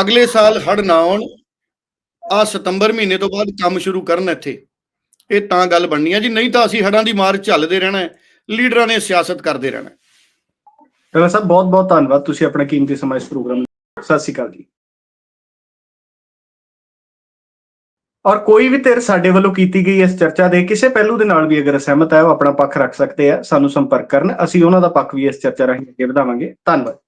ਅਗਲੇ ਸਾਲ ਹੜ ਨਾ ਆਉਣ। ਆ ਸਤੰਬਰ ਮਹੀਨੇ ਤੋਂ ਬਾਅਦ ਕੰਮ ਸ਼ੁਰੂ ਕਰਨ ਇੱਥੇ। ਇਹ ਤਾਂ ਗੱਲ ਬਣਨੀ ਹੈ ਜੀ, ਨਹੀਂ ਤਾਂ ਅਸੀਂ ਹੜਾਂ ਦੀ ਮਾਰ ਝੱਲਦੇ ਰਹਿਣਾ ਹੈ, ਲੀਡਰਾਂ ਨੇ ਸਿਆਸਤ ਕਰਦੇ ਰਹਿਣਾ ਹੈ। ਸਾਹਿਬ ਬਹੁਤ ਬਹੁਤ ਧੰਨਵਾਦ, ਤੁਸੀਂ ਆਪਣਾ ਕੀਮਤੀ ਸਮਾਂ ਇਸ ਪ੍ਰੋਗਰਾਮ ਸਤਿ ਸ਼੍ਰੀ ਅਕਾਲ ਜੀ। ਔਰ ਕੋਈ ਵੀ ਧਿਰ ਸਾਡੇ ਵੱਲੋਂ ਕੀਤੀ ਗਈ ਇਸ ਚਰਚਾ ਦੇ ਕਿਸੇ ਪਹਿਲੂ ਦੇ ਨਾਲ ਵੀ ਅਗਰ ਸਹਿਮਤ ਹੈ, ਉਹ ਆਪਣਾ ਪੱਖ ਰੱਖ ਸਕਦੇ ਆ, ਸਾਨੂੰ ਸੰਪਰਕ ਕਰਨ, ਅਸੀਂ ਉਹਨਾਂ ਦਾ ਪੱਖ ਵੀ ਇਸ ਚਰਚਾ ਰਾਹੀਂ ਅੱਗੇ ਵਧਾਵਾਂਗੇ। ਧੰਨਵਾਦ।